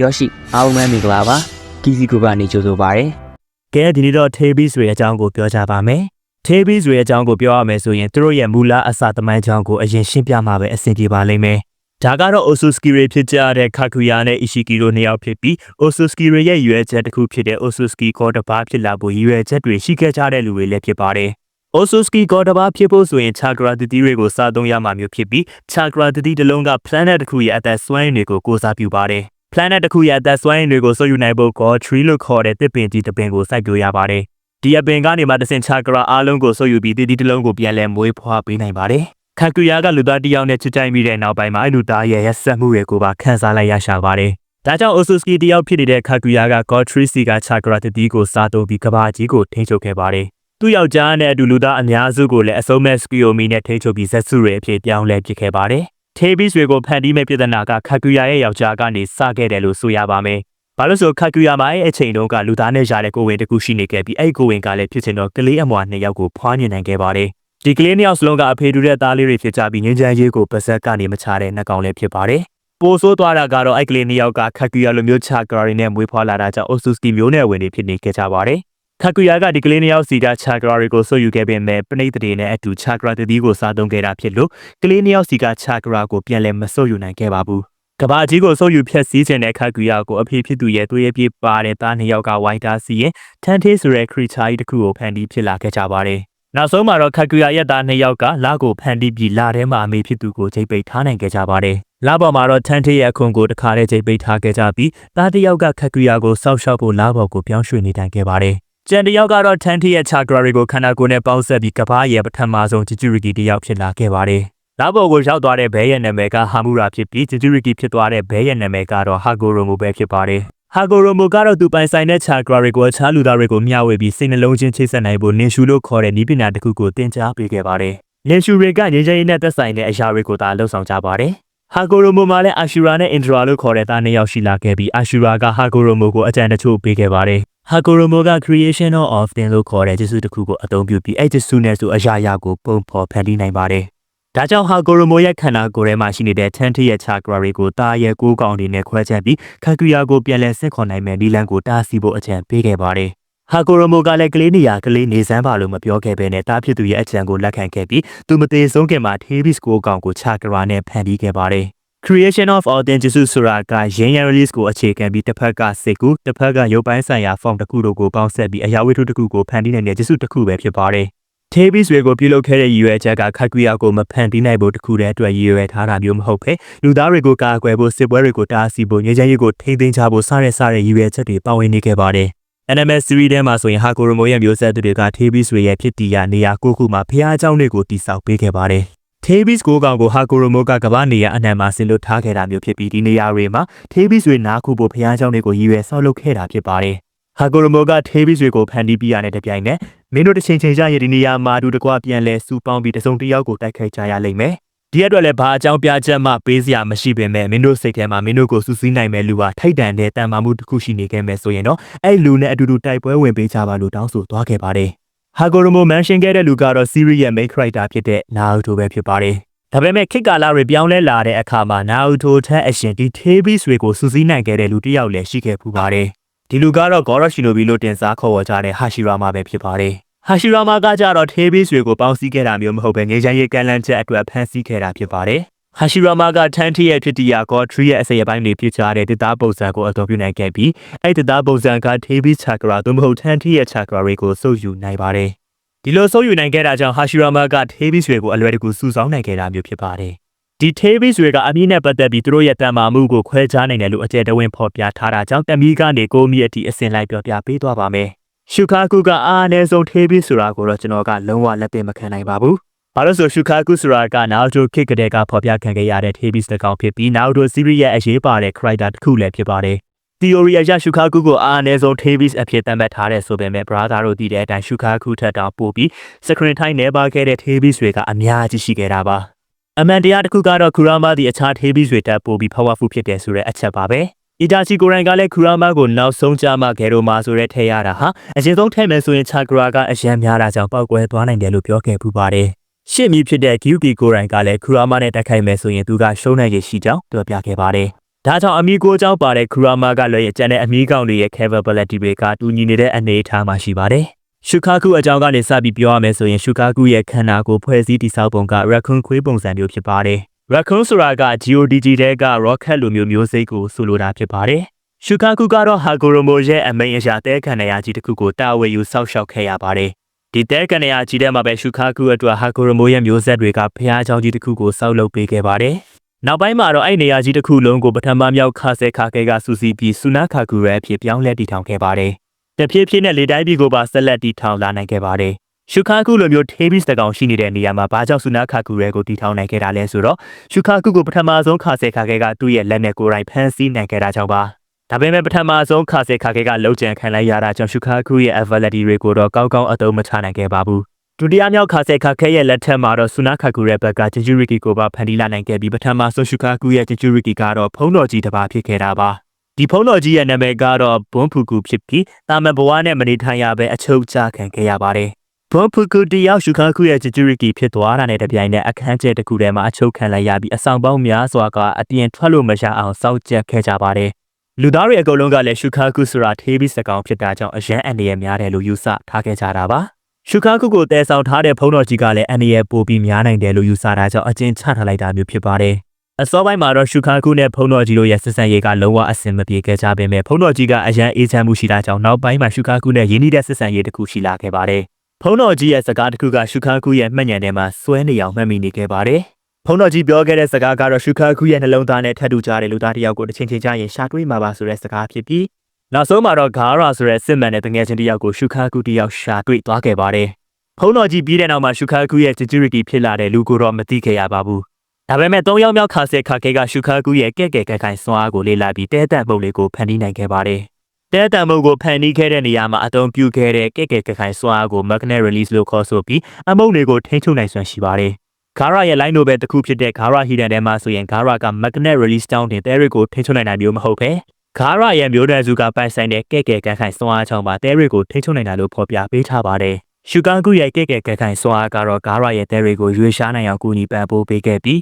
ယောရှိအားလုံးပဲမင်္ဂလာပါကီစီဂရုကနေကြိုဆိုပါရစေကဲဒီနေ့တော့ Tabis တွေအကြောင်းကိုပြောကြပါမယ် Tabis တွေအကြောင်းကိုပြောရမယ်ဆိုရင်သူတို့ရဲ့မူလအစသမိုင်းကြောင်းကိုအရင်ရှင်းပြမှာပဲအဆင်ပြေပါလိမ့်မယ်ဒါကတော့ Osuski တွေဖြစ်ကြတဲ့ Kakuya နဲ့ Ishiki တို့နှစ်ယောက်ဖြစ်ပြီး Osuski တွေရဲ့ရွယ်ချက်တစ်ခုဖြစ်တဲ့ Osuski ကောတပါဖြစ်လာဖို့ရွယ်ချက်တွေရှိခဲ့ကြတဲ့လူတွေလည်းဖြစ်ပါတယ် Osuski ကောတပါဖြစ်ဖို့ဆိုရင် Chakra တတိတွေကိုစားသုံးရမှာမျိုးဖြစ်ပြီး Chakra တတိတစ်လုံးက planet တစ်ခုရဲ့အသက်စွမ်းရည်တွေကိုကိုးစားပြုပါတယ် planet တစ်ခုရဲ့အသက်စွမ်းရည်တွေကိုစုပ်ယူနိုင်ဖို့ God tree လို့ခေါ်တဲ့တစ်ပင်ကြီးတစ်ပင်ကိုစိုက်ပျိုးရပါတယ်ဒီအပင်ကနေမှတဆင် Chakra အားလုံးကိုစုပ်ယူပြီးတတိတစ်လုံးကိုပြန်လဲမွေးဖွားပေးနိုင်ပါတယ်ခါကူယာကလူသားတစ်ယောက်နဲ့ချစ်ကြိုက်မိတဲ့နောက်ပိုင်းမှာအဲ့လူသားရဲ့ရက်ဆက်မှုတွေကိုပါခန်းစားလိုက်ရရှာပါတယ်ဒါကြောင့် Osuski တယောက်ဖြစ်နေတဲ့ခါကူယာက God tree စီက Chakra တတိကိုစားသုံးပြီးကဘာကြီးကိုထိန်းချုပ်ခဲ့ပါတယ်သူ့ယောက်ျားနဲ့အတူလူသားအများစုကိုလည်းအစုံမဲ့စကီယိုမီနဲ့ထိန်းချုပ်ပြီးဇက်စုတွေအဖြစ်ပြောင်းလဲပစ်ခဲ့ပါတယ်။ Tabis တွေကိုဖန်တီးမဲ့ပြဿနာကခါကူယာရဲ့ယောက်ျားကနေစခဲ့တယ်လို့ဆိုရပါမယ်။ဘာလို့ဆိုခါကူယာမှာအဲ့အချိန်တုန်းကလူသားနဲ့ရတဲ့ကိုဝင်တစ်ခုရှိနေခဲ့ပြီးအဲ့ကိုဝင်ကလည်းဖြစ်ချင်တော့ကလေးအမွာနှစ်ယောက်ကိုဖွားမြင်နိုင်ခဲ့ပါတယ်။ဒီကလေးနှစ်ယောက်စလုံးကအဖေတူတဲ့သားလေးတွေဖြစ်ကြပြီးငင်းချမ်းရေးကိုပါဇက်ကနေမချတဲ့နှကောင်လေးဖြစ်ပါတယ်။ပိုဆိုးသွားတာကတော့အဲ့ကလေးနှစ်ယောက်ကခါကူယာလိုမျိုးချာဂရာရီနဲ့မွေးဖွားလာတာကြောင့် Osuski မျိုးနဲ့ဝင်နေဖြစ်နေခဲ့ကြပါတယ်။ ခါကူယာကဒီကလေးနှစ်ယောက်စီကချာဂရာတွေကိုဆွတ်ယူခဲ့ပေမဲ့ပဏိသတွေနဲ့အတူချာဂရာတတိကိုစားသုံးခဲ့တာဖြစ်လို့ကလေးနှစ်ယောက်စီကချာဂရာကိုပြန်လဲမဆွတ်ယူနိုင်ခဲ့ပါဘူး။ကဘာကြီးကိုဆွတ်ယူဖြတ်စည်းခြင်းတဲ့ခါကူယာကိုအဖေဖြစ်သူရဲ့သွေးရပြေးပါတဲ့သားနှစ်ယောက်ကဝိုင်းတားစီရင်ထန်သေးဆိုတဲ့ခရီချာကြီးတစ်ခုကိုဖန်တီးဖြစ်လာခဲ့ကြပါတယ်။နောက်ဆုံးမှာတော့ခါကူယာရဲ့သားနှစ်ယောက်ကလာကိုဖန်တီးပြီးလာထဲမှာအမေဖြစ်သူကိုချိန်ပိတ်ထားနိုင်ခဲ့ကြပါတယ်။လာပေါ်မှာတော့ထန်သေးရဲ့အခွန်ကိုတခါတည်းချိန်ပိတ်ထားခဲ့ကြပြီးသားတစ်ယောက်ကခက်ကူယာကိုစောက်ရှောက်ဖို့လာပေါ်ကိုပြောင်းရွှေ့နေတိုင်ခဲ့ပါတယ်။ ကျန်တစ်ယောက်ကတော့ထန်ထီရဲ့ chakra တွေကိုခန္ဓာကိုယ်နဲ့ပေါင်းစပ်ပြီးကဘာရဲ့ပထမဆုံးဂျီဂျူရီကီတစ်ယောက်ဖြစ်လာခဲ့ပါတယ်။လာဘော်ကိုရောက်သွားတဲ့ဘဲရဲ့နာမည်ကဟာမူရာဖြစ်ပြီးဂျီဂျူရီကီဖြစ်သွားတဲ့ဘဲရဲ့နာမည်ကတော့ဟာဂိုရိုမိုပဲဖြစ်ပါတယ်။ဟာဂိုရိုမိုကတော့သူပိုင်ဆိုင်တဲ့ chakra တွေကိုအခြားလူသားတွေကိုမျှဝေပြီးစိတ်နှလုံးချင်းချိတ်ဆက်နိုင်ဖို့နင်ရှူလို့ခေါ်တဲ့နည်းပညာတစ်ခုကိုသင်ကြားပေးခဲ့ပါတယ်။နင်ရှူတွေကငြိမ်းချမ်းရေးနဲ့သက်ဆိုင်တဲ့အရာတွေကိုသာလှုပ်ဆောင်ကြပါတယ်။ဟာဂိုရိုမိုမှာလည်းအာရှူရာနဲ့အင်ဒရာလို့ခေါ်တဲ့သားနှစ်ယောက်ရှိလာခဲ့ပြီးအာရှူရာကဟာဂိုရိုမိုကိုအကြံတချို့ပေးခဲ့ပါတယ်။ Hagoromo က creation of thing လို့ခေါ်တဲ့ဂျစုတစ်ခုကိုအသုံးပြုပြီးအဲ့ဂျစုနဲ့ဆိုအရာရာကိုပုံဖော်ဖန်တီးနိုင်ပါတယ်။ဒါကြောင့် Hagoromo ရဲ့ခန္ဓာကိုယ်ထဲမှာရှိနေတဲ့ Tanti ရဲ့ chakra တွေကိုတာရဲ့ကိုးကောင်တွေနဲ့ခွဲခြားပြီး Kakuya ကိုပြန်လည်ဆင့်ခေါ်နိုင်မဲ့နီလန်ကိုတားဆီးဖို့အကြံပေးခဲ့ပါတယ်။ Hagoromo ကလည်းကလေးနေရာကလေးနေစမ်းပါလို့မပြောခဲ့ဘဲနဲ့တားဖြစ်သူရဲ့အကြံကိုလက်ခံခဲ့ပြီးသူမသေးဆုံးခင်မှာ Thebes ကိုကောင်ကို chakra နဲ့ဖန်တီးခဲ့ပါတယ်။ creation of authenticity ဆိုတာကရင်းရန် release ကိုအခြေခံပြီးတစ်ဖက်ကစိတ်ကူတစ်ဖက်ကရုပ်ပိုင်းဆိုင်ရာ form တစ်ခုတို့ကိုပေါင်းစပ်ပြီးအရာဝတ္ထုတစ်ခုကိုဖန်တီးနိုင်တဲ့ကျေစုတစ်ခုပဲဖြစ်ပါတယ်။ Thebes တွေကိုပြုလုပ်ခဲ့တဲ့ရည်ရွယ်ချက်ကခက်ကွေရကိုမဖန်တီးနိုင်ဖို့တစ်ခုတည်းအတွက်ရည်ရွယ်ထားတာမျိုးမဟုတ်ပဲလူသားတွေကိုကာကွယ်ဖို့စစ်ပွဲတွေကိုတားဆီးဖို့ငြိမ်းချမ်းရေးကိုထိန်းသိမ်းချဖို့စတဲ့စတဲ့ရည်ရွယ်ချက်တွေပါဝင်နေခဲ့ပါတယ်။ NMS series ထဲမှာဆိုရင်ဟာကိုရိုမိုရဲ့မျိုးဆက်သူတွေက Thebes တွေရဲ့ဖြစ်တည်ရာနေရာကိုခုမှာဖျားအကြောင်းတွေကိုတိစောက်ပေးခဲ့ပါတယ်။ Tabis ကိုကောင်ကိုဟာကိုရိုမိုကကမ္ဘာနေရအနှံမှာဆင်လွတ်ထားခဲ့တာမျိုးဖြစ်ပြီးဒီနေရာတွေမှာ Tabis တွေနားခုဖို့ဖျားเจ้าတွေကိုရည်ရွယ်ဆောက်လုပ်ခဲ့တာဖြစ်ပါတယ်။ဟာကိုရိုမိုက Tabis တွေကိုဖန်တီးပြရတဲ့တပြိုင်နက်မင်းတို့တစ်ချိန်ချိန်ကျရင်ဒီနေရာမှာအတူတကွပြန်လဲစူပေါင်းပြီးတစုံတစ်ယောက်ကိုတိုက်ခိုက်ကြရလိမ့်မယ်။ဒီအတွက်လည်းဘာအကြောင်းပြချက်မှပေးစရာမရှိပေမဲ့မင်းတို့စိတ်ထဲမှာမင်းတို့ကိုစူးစီးနိုင်မဲ့လူဟာထိုက်တန်တဲ့တန်မာမှုတစ်ခုရှိနေခဲ့မယ်ဆိုရင်တော့အဲ့လူနဲ့အတူတူတိုက်ပွဲဝင်ပေးကြပါလို့တောင်းဆိုသွားခဲ့ပါတယ်။ ဟာကိုရိုမိုမန်ရှင်ခဲ့တဲ့လူကတော့ series ရဲ့ main character ဖြစ်တဲ့ Naruto ပဲဖြစ်ပါတယ်။ဒါပေမဲ့ခေတ်ကာလတွေပြောင်းလဲလာတဲ့အခါမှာ Naruto ထက်အရှင်ဒီ Tabis တွေကိုစူးစီးနိုင်ခဲ့တဲ့လူတစ်ယောက်လည်းရှိခဲ့ပူပါတယ်။ဒီလူကတော့ Goro Shinobi လို့တင်စားခေါ်ဝေါ်ကြတဲ့ Hashirama ပဲဖြစ်ပါတယ်။ Hashirama ကကြတော့ Tabis တွေကိုပေါင်းစည်းခဲ့တာမျိုးမဟုတ်ဘဲငြိမ်းချမ်းရေးကမ်းလှမ်းချက်အတွက်ဖန်ဆီးခဲ့တာဖြစ်ပါတယ်။ Hashirama က Tanti ရဲ့ဖြစ်တရားကော Tree ရဲ့အစိပ်အပိုင်းတွေဖြစ်ကြတဲ့တစ်သားပုံစံကိုအသုံးပြုနိုင်ခဲ့ပြီးအဲ့တစ်သားပုံစံက Tabis Chakra သို့မဟုတ် Tanti ရဲ့ Chakra တွေကိုစုပ်ယူနိုင်ပါတယ်။ဒီလိုစုပ်ယူနိုင်ခဲ့တာကြောင့် Hashirama က Tabis တွေကိုအလွယ်တကူစုဆောင်းနိုင်ခဲ့တာမျိုးဖြစ်ပါတယ်။ဒီ Tabis တွေကအမီးနဲ့ပတ်သက်ပြီးသူတို့ရဲ့တန်မာမှုကိုခွဲခြားနိုင်တယ်လို့အကြံတဝင်းဖော်ပြထားတာကြောင့်တမီးကနေကိုမီအထိအစင်လိုက်ပြောပြပေးသွားပါမယ်။ရှုခါကူကအားအနည်းဆုံး Tabis ဆိုတာကိုတော့ကျွန်တော်ကလုံးဝလက်ပင်မခံနိုင်ပါဘူး။ ဘာလို့ဆိုရှုခါကူဆိုတာကနာတိုခစ်ကတဲ့ကဖော်ပြခံခဲ့ရတဲ့ Tabis တကောင်ဖြစ်ပြီးနာတို series ရဲ့အရေးပါတဲ့ character တစ်ခုလည်းဖြစ်ပါတယ်။ theory အရရှုခါကူကိုအားအနည်းဆုံး Tabis အဖြစ်သတ်မှတ်ထားတဲ့ဆိုပေမဲ့ brother တို့တည်တဲ့အတိုင်းရှုခါကူထက်တောင်ပိုပြီး screen time နေပါခဲ့တဲ့ Tabis တွေကအများကြီးရှိခဲ့တာပါ။အမှန်တရားတစ်ခုကတော့ခူရာမာဒီအခြား Tabis တွေတက်ပိုပြီး powerful ဖြစ်တယ်ဆိုတဲ့အချက်ပါပဲ။အီတာချီကိုရိုင်ကလည်းခူရာမာကိုနောက်ဆုံးကြမှာဂေရိုမာဆိုတဲ့ထဲရတာဟာအရင်ဆုံးထဲမယ်ဆိုရင်ချာဂရာကအရန်များတာကြောင့်ပောက်ကွဲသွားနိုင်တယ်လို့ပြောခဲ့ပူပါတယ်။ ရှစ်မီဖြစ်တဲ့ QP ကိုရိုင်ကလည်းခူရာမာနဲ့တိုက်ခိုက်မယ်ဆိုရင်သူကရှုံးနိုင်ရရှိကြောင်းပြောပြခဲ့ပါတယ်ဒါကြောင့်အမီကိုအကြောင်းပါတဲ့ခူရာမာကလည်းရဲ့ကျန်တဲ့အမီကောင်တွေရဲ့ capability တွေကတူညီနေတဲ့အနေအထားမှာရှိပါတယ်။ရှုခါကူအကြောင်းကနေစပြီးပြောရမယ်ဆိုရင်ရှုခါကူရဲ့ခန္ဓာကိုယ်ဖွဲ့စည်းတည်ဆောက်ပုံက raccoon ခွေးပုံစံမျိုးဖြစ်ပါတယ်။ raccoon ဆိုတာက GODG တဲက rocket လိုမျိုးမျိုးစိတ်ကိုဆိုလိုတာဖြစ်ပါတယ်။ရှုခါကူကတော့ဟာကိုရိုမိုရဲ့အမိန်အရာတဲခန္ဓာရာကြီးတစ်ခုကိုတာဝယ်ယူဆောက်ရှောက်ခဲ့ရပါတယ်။ ဒီတဲကနေရာကြီးထဲမှာပဲရှုခါကူအတွက်ဟာကိုရမိုးရဲ့မျိုးဆက်တွေကဖျားချောင်းကြီးတစ်ခုကိုစောက်လုပ်ပေးခဲ့ပါတယ်။နောက်ပိုင်းမှာတော့အဲ့နေရာကြီးတစ်ခုလုံးကိုပထမမြောက်ခါဆဲခါခဲကစူးစီးပြီးဆူနာခါကူရဲ့အဖြစ်ပြောင်းလဲတည်ထောင်ခဲ့ပါတယ်။တဖြည်းဖြည်းနဲ့လေတိုင်းပြည်ကိုပါဆက်လက်တည်ထောင်လာနိုင်ခဲ့ပါတယ်။ရှုခါကူလိုမျိုးထေးဘစ်တကောင်ရှိနေတဲ့နေရာမှာဘာကြောင့်ဆူနာခါကူရဲကိုတည်ထောင်နိုင်ခဲ့တာလဲဆိုတော့ရှုခါကူကိုပထမဆုံးခါဆဲခါခဲကသူ့ရဲ့လက်နဲ့ကိုယ်တိုင်ဖမ်းဆီးနိုင်ခဲ့တာကြောင့်ပါ။ ဒါပေမဲ့ပထမဆုံးခါဆဲခါခဲကလုံခြံခံလိုက်ရတာကြောင့်ရှုခါကူရဲ့ ability တွေကိုတော့ကောင်းကောင်းအသုံးမချနိုင်ခဲ့ပါဘူး။ဒုတိယမြောက်ခါဆဲခါခဲရဲ့လက်ထက်မှာတော့ဆူနာခါကူရဲ့ဘက်ကဂျင်ဂျူရီကီကိုပါဖန်တီးလာနိုင်ခဲ့ပြီးပထမဆုံးရှုခါကူရဲ့ဂျင်ဂျူရီကီကတော့ဖုံးတော်ကြီးတစ်ပါးဖြစ်ခဲ့တာပါ။ဒီဖုံးတော်ကြီးရဲ့နာမည်ကတော့ဘွန်ဖူကူဖြစ်ပြီးတာမန်ဘဝနဲ့မနေထိုင်ရဘဲအချုပ်ချခံခဲ့ရပါတယ်။ဘွန်ဖူကူတယောက်ရှုခါကူရဲ့ဂျင်ဂျူရီကီဖြစ်သွားတာနဲ့တပြိုင်နက်အခန်းကျဲတစ်ခုထဲမှာအချုပ်ခံလိုက်ရပြီးအဆောင်ပေါင်းများစွာကအပြင်ထွက်လို့မရအောင်စောင့်ကြပ်ခဲ့ကြပါတယ်။ လူသားတွေအကုန်လုံးကလည်းရှုခါကူဆိုတာထေးပြီးစကောင်ဖြစ်တာကြောင့်အရန်အန်ဒီရဲ့များတယ်လို့ယူဆထားခဲ့ကြတာပါ။ရှုခါကူကိုတဲဆောင်ထားတဲ့ဖုံးတော်ကြီးကလည်းအန်ဒီရဲ့ပိုပြီးများနိုင်တယ်လို့ယူဆတာကြောင့်အကျဉ်းချထားလိုက်တာမျိုးဖြစ်ပါတယ်။အစောပိုင်းမှာတော့ရှုခါကူနဲ့ဖုံးတော်ကြီးတို့ရဲ့ဆက်ဆံရေးကလုံးဝအဆင်မပြေခဲ့ကြပေမဲ့ဖုံးတော်ကြီးကအရန်အေးချမ်းမှုရှိတာကြောင့်နောက်ပိုင်းမှာရှုခါကူနဲ့ရင်းနှီးတဲ့ဆက်ဆံရေးတစ်ခုရှိလာခဲ့ပါတယ်။ဖုံးတော်ကြီးရဲ့စကားတစ်ခုကရှုခါကူရဲ့မှတ်ဉာဏ်ထဲမှာစွဲနေအောင်မှတ်မိနေခဲ့ပါတယ်။ ဖုံးတော်ကြီးပြောခဲ့တဲ့စကားကတော့ရှုခါကူရဲ့နှလုံးသားနဲ့ထပ်တူကြတဲ့လူသားတစ်ယောက်ကိုတစ်ချိန်ချိန်ကျရင်ရှာတွေးမှာပါဆိုတဲ့စကားဖြစ်ပြီးနောက်ဆုံးမှာတော့ဂါရာဆိုတဲ့စစ်မှန်တဲ့တငယ်ချင်းတစ်ယောက်ကိုရှုခါကူတစ်ယောက်ရှာတွေ့သွားခဲ့ပါတယ်။ဖုံးတော်ကြီးပြီးတဲ့နောက်မှာရှုခါကူရဲ့ security ဖြစ်လာတဲ့လူကိုတော့မသိခဲ့ရပါဘူး။ဒါပေမဲ့၃ယောက်မြောက်ခါဆဲခါခဲကရှုခါကူရဲ့ကဲ့ကဲ့ကဲ့ခိုင်စွမ်းအားကိုလေ့လာပြီးတဲတန့်ပုံလေးကိုဖန်တီးနိုင်ခဲ့ပါတယ်။တဲတန့်ပုံကိုဖန်တီးခဲ့တဲ့နေရာမှာအသုံးပြုခဲ့တဲ့ကဲ့ကဲ့ကဲ့ခိုင်စွမ်းအားကို magnet release လို့ခေါ်ဆိုပြီးအမုတ်တွေကိုထိန်းချုပ်နိုင်စွမ်းရှိပါတယ်။ ဂါရာရဲ့ line နိုဘယ်တစ်ခုဖြစ်တဲ့ဂါရာဟီဒန်ထဲမှာဆိုရင်ဂါရာက magnet release တောင်းတင်တဲရစ်ကိုထိန်းချုပ်နိုင်တာမျိုးမဟုတ်ပဲဂါရာရဲ့မျိုးနွယ်စုကပိုင်ဆိုင်တဲ့ကဲ့ကဲ့ကန်ခိုင်စွမ်းအားချောင်းပါတဲရစ်ကိုထိန်းချုပ်နိုင်တာလို့ဖော်ပြပေးထားပါတယ်ရှုကာကူရဲ့ကဲ့ကဲ့ကန်ခိုင်စွမ်းအားကတော့ဂါရာရဲ့တဲရစ်ကိုရွေးရှားနိုင်အောင်ကူညီပံ့ပိုးပေးခဲ့ပြီး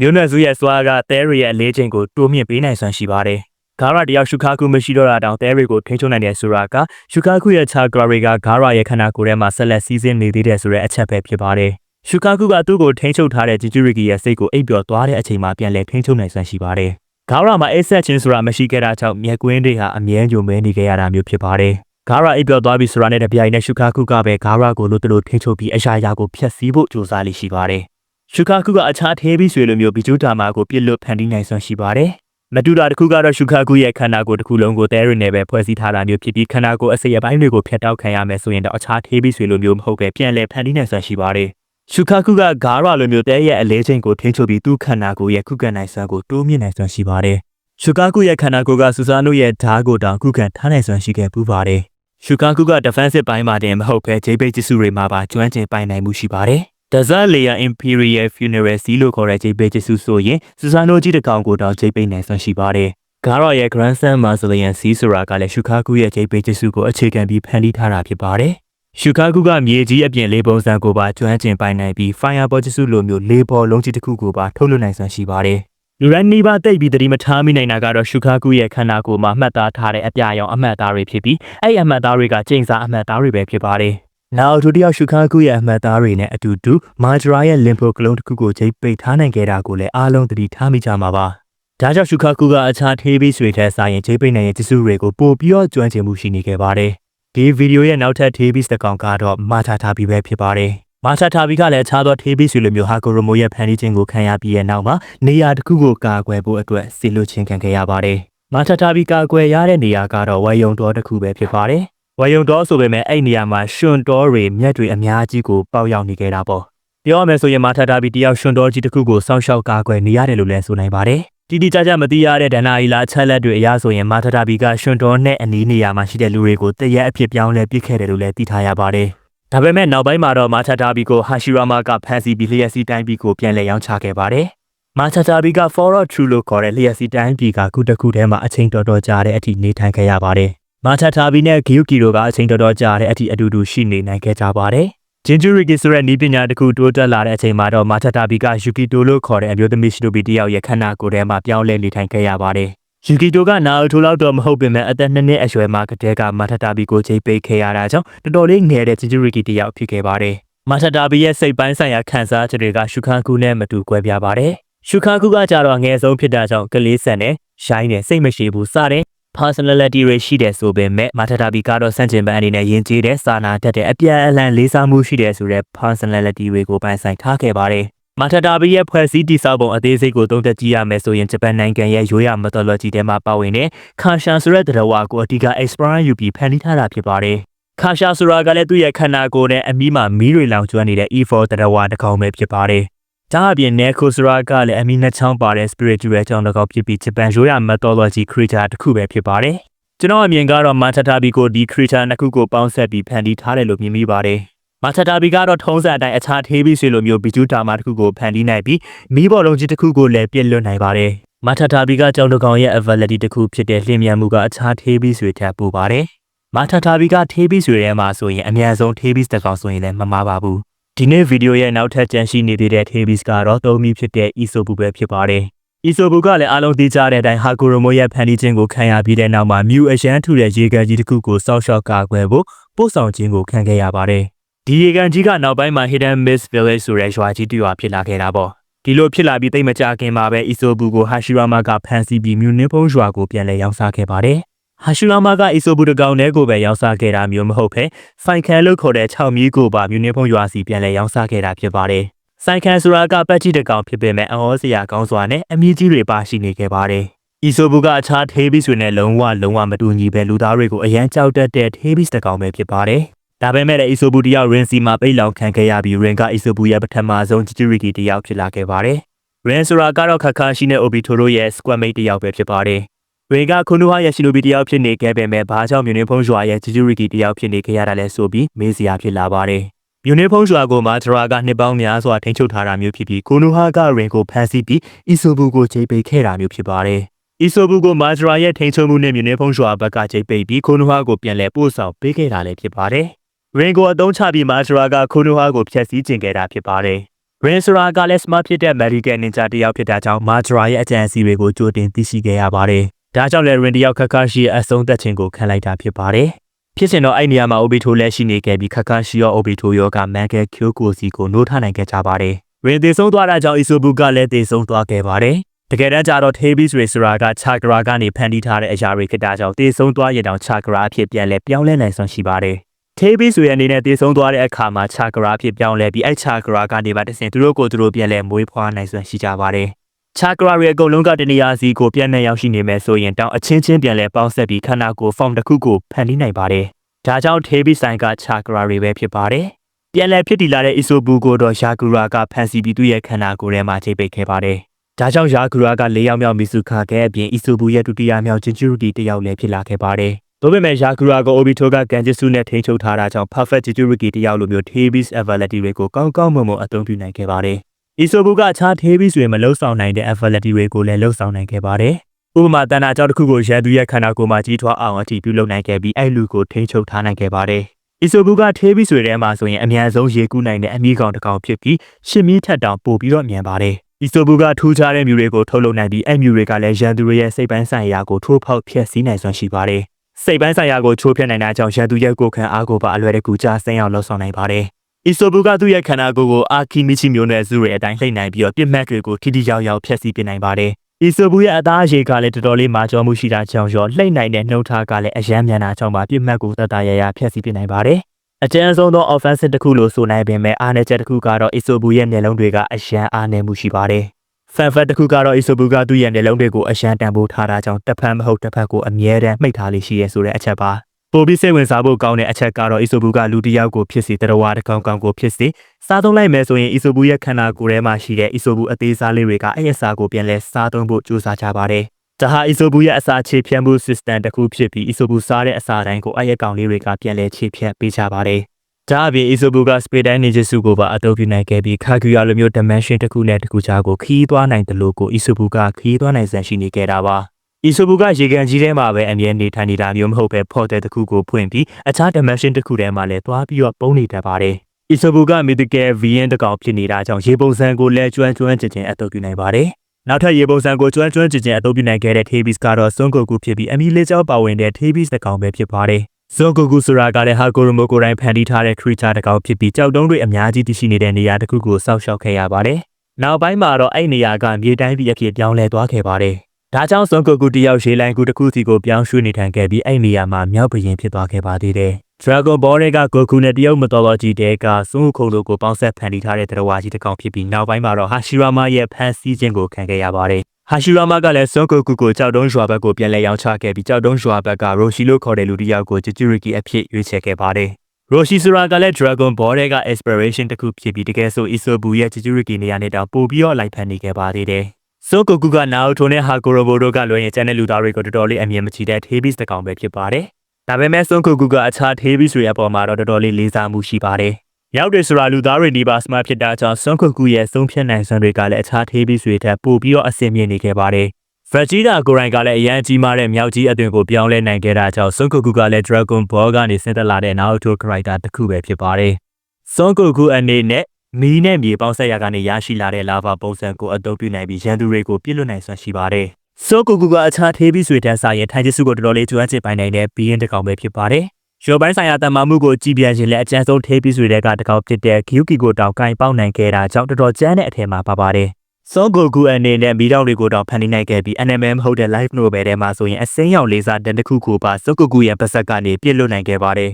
မျိုးနွယ်စုရဲ့စွမ်းအားကတဲရစ်ရဲ့အလေးချိန်ကိုတိုးမြင့်ပေးနိုင်စွမ်းရှိပါတယ်ဂါရာတယောက်ရှုခါကူမရှိတော့တာတောင်တဲရစ်ကိုထိန်းချုပ်နိုင်တယ်ဆိုတာကရှုခါကူရဲ့ချာဂရာရီကဂါရာရဲ့ခန္ဓာကိုယ်ထဲမှာဆက်လက်စီးဆင်းနေသေးတယ်ဆိုတဲ့အချက်ပဲဖြစ်ပါတယ် ရှုကာကူကသူ့ကိုထိန်းချုပ်ထားတဲ့ဂျီဂျူရီကီရဲ့စိတ်ကိုအိပ်ပျော်သွားတဲ့အချိန်မှာပြန်လည်ထိန်းချုပ်နိုင်စွမ်းရှိပါတယ်။ဂါရာမှာအိတ်ဆက်ချင်းဆိုတာမရှိခဲ့တာကြောင့်မြက်ကွင်းတွေဟာအမြဲကြုံမဲနေခဲ့ရတာမျိုးဖြစ်ပါတယ်။ဂါရာအိပ်ပျော်သွားပြီဆိုတာနဲ့တပြိုင်နက်ရှုကာကူကပဲဂါရာကိုလို့တလို့ထိန်းချုပ်ပြီးအရာရာကိုဖျက်ဆီးဖို့ကြိုးစားလိရှိပါတယ်။ရှုကာကူကအခြားသေးပြီးဆွေလိုမျိုးဘီဂျူတာမာကိုပြစ်လွတ်ဖန်တီးနိုင်စွမ်းရှိပါတယ်။မတူတာတစ်ခုကတော့ရှုခါကူရဲ့ခန္ဓာကိုယ်တစ်ခုလုံးကိုတဲရင်းနဲ့ပဲဖွဲ့စည်းထားတာမျိုးဖြစ်ပြီးခန္ဓာကိုယ်အစိအပိုင်းတွေကိုဖျက်တောက်ခံရမယ်ဆိုရင်တော့အခြားသေးပြီးဆွေလိုမျိုးမဟုတ်ပဲပြန်လည်ဖန်တီးနိုင်စွမ်းရှိပါတယ်။ ရှုခါကူကဂါရလိုမျိုးတဲရဲ့အလေးချိန်ကိုထိန်းချုပ်ပြီးသူ့ခန္ဓာကိုယ်ရဲ့ခုခံနိုင်စွမ်းကိုတိုးမြင့်နိုင်စွမ်းရှိပါတယ်။ရှုခါကူရဲ့ခန္ဓာကိုယ်ကစူဇာနိုရဲ့ဓာတ်ကိုတောင်ခုခံထားနိုင်စွမ်းရှိခဲ့ပူပါတယ်။ရှုခါကူက defensive ဘိုင်းမှာတင်မဟုတ်ပဲဂျေးပိတ်ကျစုတွေမှာပါကျွမ်းကျင်ပိုင်နိုင်မှုရှိပါတယ်။ Desert Layer Imperial Funeral Sea လို့ခေါ်တဲ့ဂျေးပိတ်ကျစုဆိုရင်စူဇာနိုကြီးတစ်ကောင်ကိုတောင်ဂျေးပိတ်နိုင်စွမ်းရှိပါတယ်။ဂါရော့ရဲ့ Grandson Mausoleum Sea ဆိုတာကလည်းရှုခါကူရဲ့ဂျေးပိတ်ကျစုကိုအခြေခံပြီးဖန်တီးထားတာဖြစ်ပါတယ်။ ရှုခါကူကမြေကြီးအပြင်လေးပုံစံကိုပါကျွမ်းကျင်ပိုင်နိုင်ပြီး Fireball ကျစုလိုမျိုးလေးပေါ်လုံးကြီးတစ်ခုကိုပါထုတ်လွှတ်နိုင်စွမ်းရှိပါတယ်။လူရန်နီပါတိတ်ပြီးတတိမထားမိနိုင်တာကတော့ရှုခါကူရဲ့ခန္ဓာကိုယ်မှာမှတ်သားထားတဲ့အပြာရောင်အမှတ်အသားတွေဖြစ်ပြီးအဲ့ဒီအမှတ်အသားတွေကကျိန်စာအမှတ်အသားတွေပဲဖြစ်ပါတယ်။နောက်ဒုတိယရှုခါကူရဲ့အမှတ်အသားတွေနဲ့အတူတူမာဂျရာရဲ့လင်ဖိုကလုံးတစ်ခုကိုချိန်ပိတ်ထားနိုင်ခဲ့တာကိုလည်းအားလုံးသတိထားမိကြမှာပါ။ဒါကြောင့်ရှုခါကူကအခြားထေးပြီးဆွေထဲဆိုင်ရင်ချိန်ပိတ်နိုင်တဲ့ကျစုတွေကိုပို့ပြီးတော့ကျွမ်းကျင်မှုရှိနေခဲ့ပါတယ်။ ဒီဗီဒီယိုရဲ့နောက်ထပ်ထေးပြီးတစ်ကောင်ကတော့မာထာထာပြီးပဲဖြစ်ပါတယ်။မာထာထာပြီးကလည်းအခြားသောထေးပြီးဆွေလိုမျိုးဟာကိုရိုမိုရဲ့ဖန်တီးခြင်းကိုခံရပြီးရဲ့နောက်မှာနေရာတစ်ခုကိုကာကွယ်ဖို့အတွက်စီလိုချင်းခံခဲ့ရပါတယ်။မာထာထာပြီးကာကွယ်ရတဲ့နေရာကတော့ဝယ်ယုံတော်တစ်ခုပဲဖြစ်ပါတယ်။ဝယ်ယုံတော်ဆိုပေမဲ့အဲ့နေရာမှာရှင်တော်တွေမြက်တွေအများကြီးကိုပေါက်ရောက်နေခဲ့တာပေါ့။ပြောရမယ်ဆိုရင်မာထာထာပြီးတယောက်ရှင်တော်ကြီးတစ်ခုကိုစောင့်ရှောက်ကာကွယ်နေရတယ်လို့လည်းဆိုနိုင်ပါတယ်။ တီတီကြကြမသိရတဲ့ဒဏ္ဍာရီလာချက်လက်တွေအရဆိုရင်မာထတာဘီကရှင်တော်နဲ့အနီးနေရာမှာရှိတဲ့လူတွေကိုတရက်အဖြစ်ပြောင်းလဲပစ်ခဲ့တယ်လို့လည်းသိထားရပါတယ်။ဒါပေမဲ့နောက်ပိုင်းမှာတော့မာထတာဘီကိုဟာရှီရာမာကဖန်စီပြီးလျှက်စီတိုင်းပြည်ကိုပြန်လည်ရောင်းချခဲ့ပါတယ်။မာထတာဘီက Fora True လို့ခေါ်တဲ့လျှက်စီတိုင်းပြည်ကခုတစ်ခုထဲမှာအချိန်တော်တော်ကြာတဲ့အထိနေထိုင်ခဲ့ရပါတယ်။မာထတာဘီနဲ့ဂီယုကီတို့ကအချိန်တော်တော်ကြာတဲ့အထိအတူတူရှိနေနိုင်ခဲ့ကြပါတယ်။ ဂျင်ဂျူရီကီဆိုတဲ့နီးပညာတစ်ခုတိုးတက်လာတဲ့အချိန်မှာတော့မာထတာဘီကယူကီတိုလို့ခေါ်တဲ့အမျိုးသမီးရှိလိုဘီတယောက်ရဲ့ခန္ဓာကိုယ်ထဲမှာပြောင်းလဲနေထိုင်ခဲ့ရပါတယ်။ယူကီတိုကနာအိုထိုလောက်တော့မဟုတ်ပေမဲ့အသက်နှစ်နှစ်အရွယ်မှာကတည်းကမာထတာဘီကိုချိန်ပေးခဲ့ရတာကြောင့်တော်တော်လေးငယ်တဲ့ဂျင်ဂျူရီကီတယောက်ဖြစ်ခဲ့ပါတယ်။မာထတာဘီရဲ့စိတ်ပိုင်းဆိုင်ရာခံစားချက်တွေကရှုခန်းကူနဲ့မတူကွဲပြားပါတယ်။ရှုခန်းကူကကြတော့ငယ်ဆုံးဖြစ်တာကြောင့်ကလေးဆန်နဲ့ရှိုင်းနဲ့စိတ်မရှိဘူးစတဲ့ personality တွေရှိတယ်ဆိုပေမဲ့မာထတာဘီကတော့စန့်ကျင်ဘက်အနေနဲ့ယဉ်ကျေးတဲ့စာနာတတ်တဲ့အပြန်အလှန်လေးစားမှုရှိတယ်ဆိုတဲ့ personality တွေကိုပိုင်ဆိုင်ထားခဲ့ပါတယ်။မာထတာဘီရဲ့ဖွဲ့စည်းတည်ဆောက်ပုံအသေးစိတ်ကိုသုံးသပ်ကြည့်ရမယ်ဆိုရင်ဂျပန်နိုင်ငံရဲ့ရိုးရာ mythology ထဲမှာပါဝင်တဲ့ခါရှာဆိုတဲ့တရဝါကိုအဓိက explore ယူပြီးဖန်တီးထားတာဖြစ်ပါတယ်။ခါရှာဆိုတာကလည်းသူ့ရဲ့ခန္ဓာကိုယ်နဲ့အမီးမှာမီးတွေလောင်ကျွမ်းနေတဲ့ E4 တရဝါတစ်ကောင်ပဲဖြစ်ပါတယ်။ ဒါအပြင် Neko ဆိုတာကလည်းအမီးနှစ်ချောင်းပါတဲ့ spiritual ကြောင့်တစ်ကောင်ဖြစ်ပြီးဂျပန်ရိုးရာ mythology creature တစ်ခုပဲဖြစ်ပါတယ်။ကျွန်တော်အမြင်ကတော့မာထတာဘီကိုဒီ creature နှစ်ခုကိုပေါင်းဆက်ပြီးဖန်တီးထားတယ်လို့မြင်မိပါတယ်။မာထတာဘီကတော့ထုံးစံအတိုင်းအခြားထေးပြီးဆွေလိုမျိုးဘီဂျူတာမာတစ်ခုကိုဖန်တီးနိုင်ပြီးမီးဘော်လုံးကြီးတစ်ခုကိုလည်းပြည့်လွတ်နိုင်ပါတယ်။မာထတာဘီကကြောင်တကောင်ရဲ့ ability တစ်ခုဖြစ်တဲ့လျင်မြန်မှုကအခြားထေးပြီးဆွေထက်ပိုပါတယ်။မာထတာဘီကထေးပြီးဆွေထဲမှာဆိုရင်အများဆုံးထေးပြီးတစ်ကောင်ဆိုရင်လည်းမမှားပါဘူး။ ဒီနေ့ဗီဒီယိုရဲ့နောက်ထပ်ကြန့်ရှိနေသေးတဲ့ထေးပြီးကတော့သုံးမိဖြစ်တဲ့ Isobu ပဲဖြစ်ပါတယ်။အီဆိုဘူကလည်းအားလုံးသိကြတဲ့အတိုင်းဟာကိုရိုမိုရဲ့ဖန်တီးခြင်းကိုခံရပြီးတဲ့နောက်မှာမြူအရန်ထူတဲ့ရေကန်ကြီးတစ်ခုကိုစောက်ရှောက်ကာကွယ်ဖို့ပို့ဆောင်ခြင်းကိုခံခဲ့ရပါတယ်။ဒီရေကန်ကြီးကနောက်ပိုင်းမှာ Hidden Miss Village ဆိုတဲ့ရွာကြီးတစ်ရွာဖြစ်လာခဲ့တာပေါ့။ဒီလိုဖြစ်လာပြီးတိတ်မကြခင်မှာပဲအီဆိုဘူကိုဟာရှီရာမာကဖန်ဆီးပြီးမြူနစ်ဖုံးရွာကိုပြန်လည်ရောင်းစားခဲ့ပါတယ်။ ဟာရှီရာမာကအီဆိုဘူတကောင်နဲ့ကိုပဲရောင်းစားခဲ့တာမျိုးမဟုတ်ဘဲဖိုင်ကန်လို့ခေါ်တဲ့6မီးကိုပါမြူနစ်ဖုံးရွာစီပြန်လည်ရောင်းစားခဲ့တာဖြစ်ပါတယ်။ဆိုင်ခံဆိုတာကပတ်ကြီးတစ်ကောင်ဖြစ်ပေမဲ့အဟောစရာကောင်းစွာနဲ့အမြင့်ကြီးတွေပါရှိနေခဲ့ပါတယ်။ဤဆိုဘူးကအခြားထေးဘီတွေနဲ့လုံးဝလုံးဝမတူညီပဲလူသားတွေကိုအရန်ကြောက်တတ်တဲ့ထေးဘီတစ်ကောင်ပဲဖြစ်ပါတယ်။ဒါပေမဲ့လည်းဤဆိုဘူးတယောက်ရင်စီမှာပိတ်လောင်ခံခဲ့ရပြီးရင်ကဤဆိုဘူးရဲ့ပထမဆုံးဂျီဂျီရီကီတယောက်ဖြစ်လာခဲ့ပါတယ်။ရင်ဆိုတာကတော့ခါခါရှိနဲ့အိုဘီတိုရိုရဲ့ squad mate တယောက်ပဲဖြစ်ပါတယ်။ ရင်ကခုနူဟာရဲ့ရှင်လိုဘီတယောက်ဖြစ်နေခဲ့ပေမဲ့ဘာကြောင့်မြူနစ်ဖုံးရွာရဲ့ဂျီဂျီရီကီတယောက်ဖြစ်နေခဲ့ရတာလဲဆိုပြီးမေးစရာဖြစ်လာပါတယ်။မြူနစ်ဖုံးရွာကိုမာထရာကနှစ်ပေါင်းများစွာထိန်းချုပ်ထားတာမျိုးဖြစ်ပြီးကိုနူဟာကရင်ကိုဖမ်းဆီးပြီးအီဆိုဘူကိုချိန်ပိတ်ခဲ့တာမျိုးဖြစ်ပါတယ်။အီဆိုဘူကိုမာထရာရဲ့ထိန်းချုပ်မှုနဲ့မြူနစ်ဖုံးရွာဘက်ကချိန်ပိတ်ပြီးကိုနူဟာကိုပြန်လည်ပို့ဆောင်ပေးခဲ့တာလည်းဖြစ်ပါတယ်။ရင်ကိုအသုံးချပြီးမာထရာကကိုနူဟာကိုဖျက်ဆီးကျင်ခဲ့တာဖြစ်ပါတယ်။ရင်ဆိုတာကလည်း smart ဖြစ်တဲ့ American Ninja တယောက်ဖြစ်တာကြောင့်မာထရာရဲ့အကြံအစီတွေကိုကြိုတင်သိရှိခဲ့ရပါတယ်။ ဒါကြောင့်လည်းရင်တယောက်ခက်ခါရှိအဆုံးသက်ခြင်းကိုခံလိုက်တာဖြစ်ပါတယ်။ဖြစ်စဉ်တော့အဲ့နေရာမှာအိုဘီတိုလည်းရှိနေခဲ့ပြီးခက်ခါရှိရောအိုဘီတိုရောကမန်ကဲကျိုကိုစီကိုနိုးထနိုင်ခဲ့ကြပါတယ်။ရင်သေဆုံးသွားတာကြောင့်အီဆိုဘူကလည်းသေဆုံးသွားခဲ့ပါတယ်။တကယ်တမ်းကျတော့ Tabis Racer ကချာဂရာကနေဖန်တီးထားတဲ့အရာတွေဖြစ်တာကြောင့်သေဆုံးသွားရတောင်ချာဂရာအဖြစ်ပြန်လဲပြောင်းလဲနိုင်စွမ်းရှိပါတယ်။ Tabis ရဲ့အနေနဲ့သေဆုံးသွားတဲ့အခါမှာချာဂရာအဖြစ်ပြောင်းလဲပြီးအဲ့ချာဂရာကနေပါတဆင်သူတို့ကိုသူတို့ပြန်လဲမွေးဖွားနိုင်စွမ်းရှိကြပါတယ်။ ချာကရာရဲ့အကုန်လုံးကတနေရာစီကိုပြန့်နှံ့ရောက်ရှိနေမယ်ဆိုရင်တောင်အချင်းချင်းပြန်လဲပေါင်းဆက်ပြီးခန္ဓာကိုယ် form တစ်ခုကိုဖန်တီးနိုင်ပါတယ်။ဒါကြောင့်ထေးဘီဆိုင်ကချာကရာတွေပဲဖြစ်ပါတယ်။ပြန်လဲဖြစ်တည်လာတဲ့အီဆိုဘူကိုတော့ယာကူရာကဖန်ဆီးပြီးသူ့ရဲ့ခန္ဓာကိုယ်ထဲမှာချိန်ပိတ်ခဲ့ပါတယ်။ဒါကြောင့်ယာကူရာက၄ယောက်မြောက်မီစုခါခဲ့အပြင်အီဆိုဘူရဲ့ဒုတိယမြောက်ဂျင်ဂျူရီတီတစ်ယောက်လည်းဖြစ်လာခဲ့ပါတယ်။ဒါပေမဲ့ယာကူရာကိုအိုဘီတိုကကန်ဂျစ်စုနဲ့ထိန်းချုပ်ထားတာကြောင့် perfect ဂျင်ဂျူရီတီတစ်ယောက်လိုမျိုး Tabis ability တွေကိုကောင်းကောင်းမွန်မွန်အသုံးပြုနိုင်ခဲ့ပါတယ်။ အီဆိုဘူကအခြားထေးပြီးဆိုရင်မလုံဆောင်နိုင်တဲ့ ability တွေကိုလည်းလုံဆောင်နိုင်ခဲ့ပါတယ်။ဥပမာတန်တာကြောင့်တစ်ခုကိုရန်သူရဲ့ခန္ဓာကိုယ်မှာကြီးထွားအောင်အထိပြုလုပ်နိုင်ခဲ့ပြီးအဲ့လူကိုထိန်းချုပ်ထားနိုင်ခဲ့ပါတယ်။အီဆိုဘူကထေးပြီးဆိုတဲ့မှာဆိုရင်အမြန်ဆုံးရေကူးနိုင်တဲ့အမီးကောင်တစ်ကောင်ဖြစ်ပြီးရှစ်မီးထက်တောင်ပိုပြီးတော့မြန်ပါတယ်။အီဆိုဘူကထူးခြားတဲ့မြူတွေကိုထုတ်လုပ်နိုင်ပြီးအဲ့မြူတွေကလည်းရန်သူတွေရဲ့စိတ်ပိုင်းဆိုင်ရာကိုထိုးဖောက်ဖျက်ဆီးနိုင်စွမ်းရှိပါတယ်။စိတ်ပိုင်းဆိုင်ရာကိုချိုးဖျက်နိုင်တာကြောင့်ရန်သူရဲ့ကိုယ်ခံအားကိုပါအလွယ်တကူကြားဆင်းအောင်လှုပ်ဆောင်နိုင်ပါတယ်။ အီဆိုဘူကသူ့ရဲ့ခန္ဓာကိုယ်ကိုအာခီမီချီမျိုးနဲ့ဇူရဲ့အတိုင်းလှိမ့်နိုင်ပြီးတော့ပြစ်မှတ်တွေကိုထိထိရောက်ရောက်ဖျက်ဆီးပြနိုင်ပါတယ်။အီဆိုဘူရဲ့အသားအရေကလည်းတော်တော်လေးမာကျောမှုရှိတာကြောင့်ရောလှိမ့်နိုင်တဲ့နှုတ်ထားကလည်းအယမ်းမြန်တာကြောင့်ပါပြစ်မှတ်ကိုတတရရဖျက်ဆီးပြနိုင်ပါတယ်။အကျဉ်းဆုံးသော offensive တစ်ခုလို့ဆိုနိုင်ပေမဲ့အားနည်းချက်တစ်ခုကတော့အီဆိုဘူရဲ့မျက်လုံးတွေကအယမ်းအားနည်းမှုရှိပါတယ်။ fan fact တစ်ခုကတော့အီဆိုဘူကသူ့ရဲ့မျက်လုံးတွေကိုအယမ်းတန်ဖိုးထားတာကြောင့်တစ်ဖက်မဟုတ်တစ်ဖက်ကိုအမြဲတမ်းမှိတ်ထားလေးရှိရဲဆိုတဲ့အချက်ပါ။ ပိုပြီးစိတ်ဝင်စားဖို့ကောင်းတဲ့အချက်ကတော့အီဆိုဘူကလူတစ်ယောက်ကိုဖြစ်စေတရဝါတစ်ကောင်ကောင်ကိုဖြစ်စေစားသုံးလိုက်မယ်ဆိုရင်အီဆိုဘူရဲ့ခန္ဓာကိုယ်ထဲမှာရှိတဲ့အီဆိုဘူအသေးစားလေးတွေကအဲ့အစာကိုပြန်လဲစားသုံးဖို့ကြိုးစားကြပါတယ်။ဒါဟာအီဆိုဘူရဲ့အစာခြေဖြတ်မှု system တစ်ခုဖြစ်ပြီးအီဆိုဘူစားတဲ့အစာတိုင်းကိုအဲ့ရကောင်လေးတွေကပြန်လဲခြေဖြတ်ပေးကြပါတယ်။ဒါအပြင်အီဆိုဘူကစပေတိုင်းနေဂျစုကိုပါအသုံးပြုနိုင်ခဲ့ပြီးခါကျူယာလိုမျိုး dimension တစ်ခုနဲ့တစ်ခုကြားကိုခီးသွားနိုင်တယ်လို့ကိုအီဆိုဘူကခီးသွားနိုင်စံရှိနေခဲ့တာပါ။ အီဆိုဘူကရေကန်ကြီးထဲမှာပဲအမြဲနေထိုင်နေတာမျိုးမဟုတ်ပဲဖော်တဲ့တစ်ခုကိုဖွင့်ပြီးအခြား dimension တစ်ခုထဲမှာလည်းသွားပြီးတော့ပုံနေတတ်ပါတယ်။အီဆိုဘူကမီဒီကယ်ဗီယန်တကောင်ဖြစ်နေတာကြောင့်ရေပုံစံကိုလည်းကျွမ်းကျွမ်းကျင်ကျင်အသုံးပြုနိုင်ပါတယ်။နောက်ထပ်ရေပုံစံကိုကျွမ်းကျွမ်းကျင်ကျင်အသုံးပြုနိုင်ခဲ့တဲ့ Tabis ကတော့စွန်ကိုကူဖြစ်ပြီးအမီလေးကျောင်းပါဝင်တဲ့ Tabis တကောင်ပဲဖြစ်ပါတယ်။စွန်ကိုကူဆိုတာကလည်းဟာကိုရိုမိုကိုတိုင်းဖန်တီးထားတဲ့ creature တကောင်ဖြစ်ပြီးကြောက်တုံးတွေအများကြီးတရှိနေတဲ့နေရာတစ်ခုကိုစောက်ရှောက်ခဲ့ရပါတယ်။နောက်ပိုင်းမှာတော့အဲ့နေရာကမြေတိုင်းပြည်အဖြစ်ပြောင်းလဲသွားခဲ့ပါတယ်။ ဒါကြောင့်စွန်ကိုကူတယောက်ရှေးလိုင်းကူတစ်ခုစီကိုပြောင်းရွှေ့နေထိုင်ခဲ့ပြီးအဲ့နေရာမှာမြောက်ဘရင်ဖြစ်သွားခဲ့ပါသေးတယ်။ Dragon Ball တွေကကိုကူနဲ့တရုတ် mythology တဲကစွန်ခုံတို့ကိုပေါင်းဆက်ဖန်တီးထားတဲ့တရဝါကြီးတစ်ကောင်ဖြစ်ပြီးနောက်ပိုင်းမှာတော့ Hashirama ရဲ့ဖန်ဆီးခြင်းကိုခံခဲ့ရပါတယ်။ Hashirama ကလည်းစွန်ကိုကူကိုကြောက်တုံးရွာဘက်ကိုပြန်လဲရောင်းချခဲ့ပြီးကြောက်တုံးရွာဘက်က Roshi လို့ခေါ်တဲ့လူတစ်ယောက်ကို Jinchuriki အဖြစ်ရွေးချယ်ခဲ့ပါတယ်။ Roshi ဆိုတာကလည်း Dragon Ball တွေက inspiration တစ်ခုဖြစ်ပြီးတကယ်ဆို Isobu ရဲ့ Jinchuriki နေရာနဲ့တောင်ပို့ပြီးတော့လိုက်ဖန်နေခဲ့ပါသေးတယ်။ ဆိုကိုကူကနာအိုတိုနဲ့ဟာကိုရိုဘိုတို့ကလွှဲရင်ကျန်တဲ့လူသားတွေကိုတော်တော်လေးအမြင်မချတဲ့ Hades တကောင်ပဲဖြစ်ပါတယ်။ဒါပေမဲ့စွန်ကိုကူကအခြား Hades တွေအပေါ်မှာတော့တော်တော်လေးလေးစားမှုရှိပါတယ်။ရောက်တယ်ဆိုတာလူသားတွေဒီပါစမတ်ဖြစ်တာကြောင့်စွန်ကိုကူရဲ့သုံးဖြတ်နိုင်စွမ်းတွေကလည်းအခြား Hades တွေထက်ပိုပြီးတော့အဆင်ပြေနေခဲ့ပါတယ်။ Vegeta ကိုရိုင်းကလည်းအရန်ကြီးမားတဲ့မြောက်ကြီးအသွင်ကိုပြောင်းလဲနိုင်ခဲ့တာကြောင့်စွန်ကိုကူကလည်း Dragon Ball ကနေဆင်းသက်လာတဲ့ Naruto character တစ်ခုပဲဖြစ်ပါတယ်။စွန်ကိုကူအနေနဲ့ မီးနဲ့မြေပေါက်ဆက်ရာကနေရရှိလာတဲ့လာဗာပုံစံကိုအသုံးပြုနိုင်ပြီးရန်သူတွေကိုပြစ်လွတ်နိုင်စွမ်းရှိပါတယ်။ဆိုကူကူကအခြားသေးပြီးဆွေတန်းစာရဲ့ထိုင်ကျစုကိုတော်တော်လေးကျွမ်းကျင်ပိုင်နိုင်တဲ့ဘီရင်တကောင်ပဲဖြစ်ပါတယ်။ရောပိုင်းဆိုင်ရာတမမှုကိုကြည်ပြန်ခြင်းနဲ့အကျဉ်းဆုံးသေးပြီးဆွေတဲ့ကတကောင်ဖြစ်တဲ့ဂီယူကီကိုတောင်ကင်ပေါက်နိုင်ခဲ့တာကြောင့်တော်တော်ကျန်းတဲ့အထင်မှာပါပါတယ်။ဆောဂိုကူအနေနဲ့မိတော့တွေကိုတော့ဖန်တီးနိုင်ခဲ့ပြီး NMM မဟုတ်တဲ့ live novel ထဲမှာဆိုရင်အစိမ်းရောင်လေးစားတန်တစ်ခုကိုပါဆောဂိုကူရဲ့ပတ်သက်ကနေပြစ်လွတ်နိုင်ခဲ့ပါတယ်